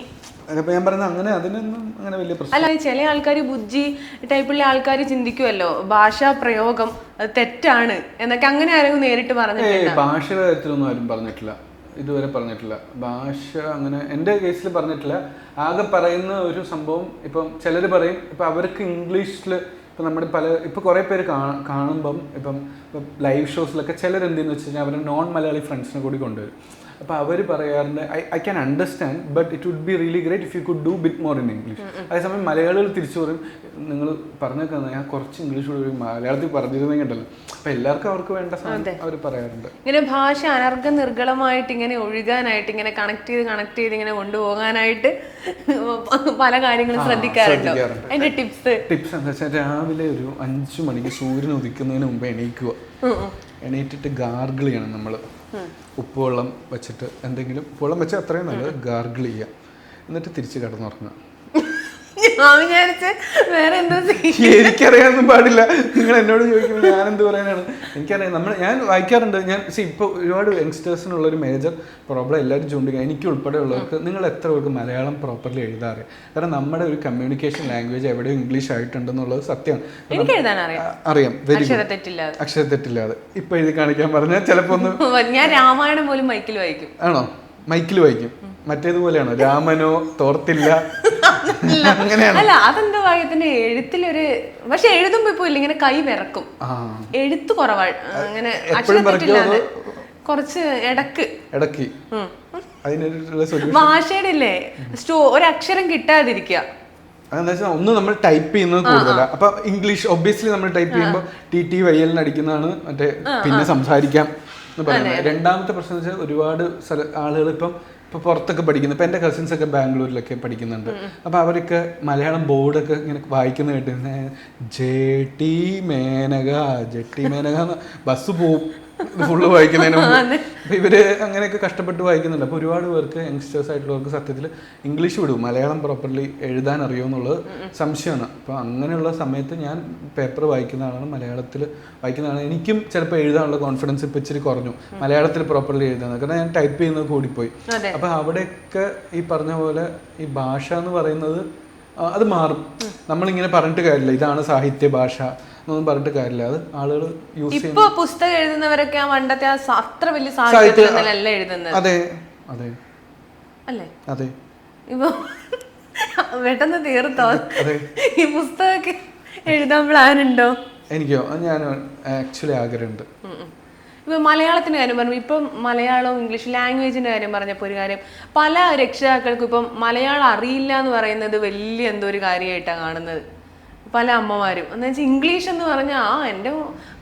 ഞാൻ പറയുന്നത് അങ്ങനെ അതിനൊന്നും അങ്ങനെ വലിയ പ്രശ്നം അല്ല ചില ആൾക്കാർ ബുദ്ധി ടൈപ്പുള്ള ആൾക്കാർ ചിന്തിക്കുമല്ലോ ഭാഷാ പ്രയോഗം അത് തെറ്റാണ് എന്നൊക്കെ അങ്ങനെ ആരെങ്കിലും നേരിട്ട് പറഞ്ഞിട്ടില്ല ഏയ് ഭാഷയുടെ കാര്യത്തിലൊന്നും ആരും പറഞ്ഞിട്ടില്ല. ഇതുവരെ പറഞ്ഞിട്ടില്ല. ഭാഷ അങ്ങനെ എന്റെ കേസിൽ പറഞ്ഞിട്ടില്ല. ആകെ പറയുന്ന ഒരു സംഭവം ഇപ്പം ചിലർ പറയും ഇപ്പം അവർക്ക് ഇംഗ്ലീഷിൽ ഇപ്പം നമ്മുടെ പല ഇപ്പം കുറേ പേര് കാ- കാണുമ്പം ഇപ്പം ലൈവ് ഷോസിലൊക്കെ ചിലർ എന്തെന്ന് വെച്ച് കഴിഞ്ഞാൽ അവരുടെ നോൺ മലയാളി ഫ്രണ്ട്സിനെ കൂടി കൊണ്ടുവരും. അപ്പോൾ അവർ പറയാറുണ്ട് I I can understand but it would be really great if you could do bit more in English അതേസമയം മലയാളികൾ തിരിച്ചു പറയും നിങ്ങൾ പറഞ്ഞൊക്കെ ഞാൻ കുറച്ച് ഇംഗ്ലീഷ് കൂടി മലയാളത്തിൽ പറഞ്ഞിരുന്നെങ്കിൽ ഉണ്ടല്ലോ. അപ്പോൾ എല്ലാവർക്കും അവർക്ക് വേണ്ട സാധനം അവർ പറയാറുണ്ട്. ഇങ്ങനെ ഭാഷ അനർഘ നിർഗളമായിട്ട് ഇങ്ങനെ ഒഴുകാനായിട്ട് ഇങ്ങനെ കണക്ട് ചെയ്ത് കണക്ട് ചെയ്ത് ഇങ്ങനെ കൊണ്ടുപോകാനായിട്ട് പല കാര്യങ്ങളും ശ്രദ്ധിക്കാറുണ്ടോ? ശ്രദ്ധിക്കാറുണ്ട്. അതിന്റെ ടിപ്സ്? ടിപ്സ് എന്താ വെച്ചാൽ രാവിലെ ഒരു അഞ്ചു മണിക്ക് സൂര്യൻ ഉദിക്കുന്നതിന് മുമ്പ് എണീക്കുക. എണീറ്റിട്ട് ഗാർഗിൾ ചെയ്യണം നമ്മൾ ഉപ്പുവെള്ളം വെച്ചിട്ട് എന്തെങ്കിലും ഉപ്പുവെള്ളം വെച്ചാൽ അത്രയും നല്ലത് ഗാർഗിൾ ചെയ്യുക. എന്നിട്ട് തിരിച്ച് കിടന്നുറങ്ങുക. വിചാരിച്ച് വേറെ എന്തോ എനിക്കറിയാനൊന്നും പാടില്ല. നിങ്ങൾ എന്നോട് ചോദിക്കുമ്പോൾ ഞാൻ എന്ത് പറയാനാണ്? എനിക്കറിയാം. നമ്മൾ ഞാൻ വായിക്കാറുണ്ട്. ഞാൻ സി ഇപ്പോൾ ഒരുപാട് യങ്സ്റ്റേഴ്സിനുള്ള ഒരു മേജർ പ്രോബ്ലം എല്ലാവരും ചൂണ്ടിക്കുക എനിക്ക് ഉൾപ്പെടെ ഉള്ളവർക്ക് നിങ്ങൾ എത്ര പേർക്ക് മലയാളം പ്രോപ്പർലി എഴുതാറ്? കാരണം നമ്മുടെ ഒരു കമ്മ്യൂണിക്കേഷൻ ലാംഗ്വേജ് എവിടെയും ഇംഗ്ലീഷ് ആയിട്ടുണ്ടെന്നുള്ളത് സത്യമാണ്. അറിയാം. വെരി അക്ഷരത്തെറ്റില്ലാതെ അക്ഷരത്തെറ്റില്ലാതെ ഇപ്പൊ എഴുതി കാണിക്കാൻ പറഞ്ഞാൽ ചിലപ്പോ ഒന്ന് ഞാൻ രാമായണം പോലും മൈക്കിൽ വായിക്കും. ആണോ? മൈക്കിൽ വായിക്കും. മറ്റേതുപോലെയാണോ? രാമനോ തോർത്തില്ല? അങ്ങനെയാണ്? അല്ല അതെന്താ ഭാഗ്യത്തിന്റെ എഴുത്തിലൊരു പക്ഷെ എഴുതുമ്പോ ഇപ്പൊ ഇല്ല ഇങ്ങനെ കൈ വിറക്കും. എഴുത്ത് കുറവാണ്. അങ്ങനെ എപ്പോഴും അക്ഷരത്തെറ്റില്ലാതെ കുറച്ച് ഇടയ്ക്ക് ഇടയ്ക്ക് ഭാഷയുടെ ഇല്ലേ സ്റ്റോ ഒരക്ഷരം കിട്ടാതിരിക്കുക. അതെന്താ വെച്ചാൽ ഒന്ന് നമ്മൾ ടൈപ്പ് ചെയ്യുന്നത് കൂടുതലാണ് അപ്പൊ ഇംഗ്ലീഷ് ഒബ്വിയസ്ലി നമ്മൾ ടൈപ്പ് ചെയ്യുമ്പോൾ ടി ടി വൈ എല്ലിന് അടിക്കുന്നതാണ് മറ്റേ പിന്നെ സംസാരിക്കാം. രണ്ടാമത്തെ പ്രശ്നം വെച്ചാൽ ഒരുപാട് സ്ഥല ആളുകൾ ഇപ്പം ഇപ്പൊ പുറത്തൊക്കെ പഠിക്കുന്നു. ഇപ്പൊ എന്റെ കസിൻസ് ഒക്കെ ബാംഗ്ലൂരിലൊക്കെ പഠിക്കുന്നുണ്ട്. അപ്പൊ അവരൊക്കെ മലയാളം ബോർഡൊക്കെ ഇങ്ങനെ വായിക്കുന്ന കേട്ടിരുന്നേ J T Menaka J T Menaka bus പോവും. ഫുള്ള് വായിക്കുന്നതിന് മുമ്പ്. ഇവർ അങ്ങനെയൊക്കെ കഷ്ടപ്പെട്ട് വായിക്കുന്നുണ്ട്. അപ്പൊ ഒരുപാട് പേർക്ക് യങ്സ്റ്റേഴ്സ് ആയിട്ടുള്ളവർക്ക് സത്യത്തിൽ ഇംഗ്ലീഷ് വിടും. മലയാളം പ്രോപ്പർലി എഴുതാൻ അറിയുമോ എന്നുള്ളത് സംശയമാണ്. അപ്പൊ അങ്ങനെയുള്ള സമയത്ത് ഞാൻ പേപ്പർ വായിക്കുന്ന ആളാണ്. മലയാളത്തിൽ വായിക്കുന്നതാണ് എനിക്കും ചിലപ്പോൾ എഴുതാനുള്ള കോൺഫിഡൻസ് ഇപ്പൊ ഇച്ചിരി കുറഞ്ഞു. മലയാളത്തിൽ പ്രോപ്പർലി എഴുതാൻ. കാരണം ഞാൻ ടൈപ്പ് ചെയ്യുന്നത് കൂടിപ്പോയി. അപ്പൊ അവിടെയൊക്കെ ഈ പറഞ്ഞ പോലെ ഈ ഭാഷ എന്ന് പറയുന്നത് അത് മാറും. നമ്മളിങ്ങനെ പറഞ്ഞിട്ട് കാര്യമില്ല. ഇതാണ് സാഹിത്യ ഭാഷ. എന്നൊന്നും പറഞ്ഞിട്ട് കാര്യമില്ല. അത് ആളുകൾ യൂസ് ഇപ്പൊ പുസ്തകം എഴുതുന്നവരൊക്കെ ആ പണ്ടത്തെ ആ സ- അത്ര വലിയ സാഹിത്യത്തിലല്ല എഴുതുന്നത്? അതെ അതെ. അല്ലേ? അതെ. ഇപ്പൊ പെട്ടെന്ന് തീർത്തോ? അതെ. ഈ പുസ്തകമൊക്കെ എഴുതാൻ പ്ലാൻ ഉണ്ടോ? എനിക്കോ? അത് ഞാൻ ആക്ച്വലി ആഗ്രഹമുണ്ട്. ഉം ഉം. ഇപ്പൊ മലയാളത്തിന്റെ കാര്യം പറഞ്ഞു. ഇപ്പം മലയാളവും ഇംഗ്ലീഷ് ലാംഗ്വേജിന്റെ കാര്യം പറഞ്ഞപ്പോൾ ഒരു കാര്യം പല രക്ഷിതാക്കൾക്കും ഇപ്പം മലയാളം അറിയില്ല എന്ന് പറയുന്നത് വലിയ എന്തോ ഒരു കാര്യമായിട്ടാണ് കാണുന്നത്. പല അമ്മമാരും. എന്ന് വെച്ചാൽ ഇംഗ്ലീഷ് എന്ന് പറഞ്ഞാൽ ആ എന്റെ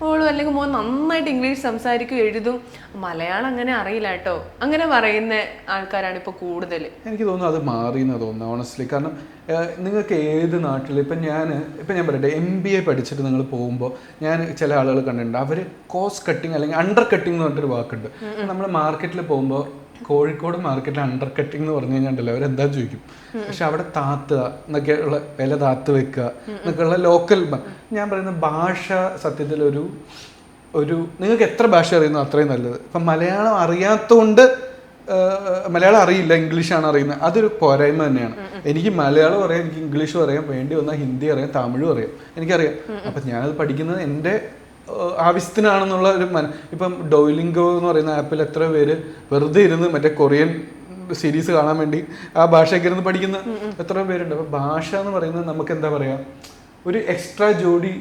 മോളും അല്ലെങ്കിൽ മോൻ നന്നായിട്ട് ഇംഗ്ലീഷ് സംസാരിക്കും എഴുതും. മലയാളം അങ്ങനെ അറിയില്ല കേട്ടോ. അങ്ങനെ പറയുന്ന ആൾക്കാരാണ് ഇപ്പോൾ കൂടുതൽ. എനിക്ക് തോന്നുന്നു അത് മാറി എന്ന് തോന്നുന്നു ഓണസ്റ്റ്ലി കാരണം നിങ്ങൾക്ക് ഏത് നാട്ടിൽ ഇപ്പം ഞാൻ ഇപ്പം ഞാൻ പറയട്ടെ എം ബി എ പഠിച്ചിട്ട് നിങ്ങൾ പോകുമ്പോൾ ഞാൻ ചില ആളുകൾ കണ്ടിട്ടുണ്ട്. അവർ കോസ്റ്റ് കട്ടിങ് അല്ലെങ്കിൽ അണ്ടർ കട്ടിങ് എന്ന് പറഞ്ഞിട്ടൊരു വാക്കുണ്ട്. നമ്മൾ മാർക്കറ്റിൽ പോകുമ്പോൾ കോഴിക്കോട് മാർക്കറ്റിൽ അണ്ടർ കട്ടിങ് എന്ന് പറഞ്ഞു കഴിഞ്ഞാൽ അവരെന്താ ചോദിക്കും? പക്ഷെ അവിടെ താത്തുക എന്നൊക്കെയുള്ള വില താത്ത് വെക്കുക എന്നൊക്കെയുള്ള ലോക്കൽ ഞാൻ പറയുന്ന ഭാഷ സത്യത്തിൽ ഒരു ഒരു നിങ്ങൾക്ക് എത്ര ഭാഷ അറിയുന്നു അത്രയും നല്ലത്. ഇപ്പം മലയാളം അറിയാത്തതുകൊണ്ട് മലയാളം അറിയില്ല ഇംഗ്ലീഷാണ് അറിയുന്നത്. അതൊരു പോരായ്മ തന്നെയാണ്. എനിക്ക് മലയാളം അറിയാം എനിക്ക് ഇംഗ്ലീഷും അറിയാം വേണ്ടി വന്നാൽ ഹിന്ദി അറിയാം തമിഴും അറിയാം എനിക്കറിയാം. അപ്പം ഞാനത് പഠിക്കുന്നത് എന്റെ ആവശ്യത്തിനാണെന്നുള്ള ഒരു മന ഇപ്പം ഡോയിലിംഗോ എന്ന് പറയുന്ന ആപ്പിൽ എത്ര പേര് വെറുതെ ഇരുന്ന് മറ്റേ കൊറിയൻ സീരീസ് കാണാൻ വേണ്ടി ആ ഭാഷയൊക്കെ ഇരുന്ന് പഠിക്കുന്ന എത്ര പേരുണ്ട്? അപ്പം ഭാഷ എന്ന് പറയുന്നത് നമുക്ക് എന്താ പറയുക ഒരു എക്സ്ട്രാ ജോഡി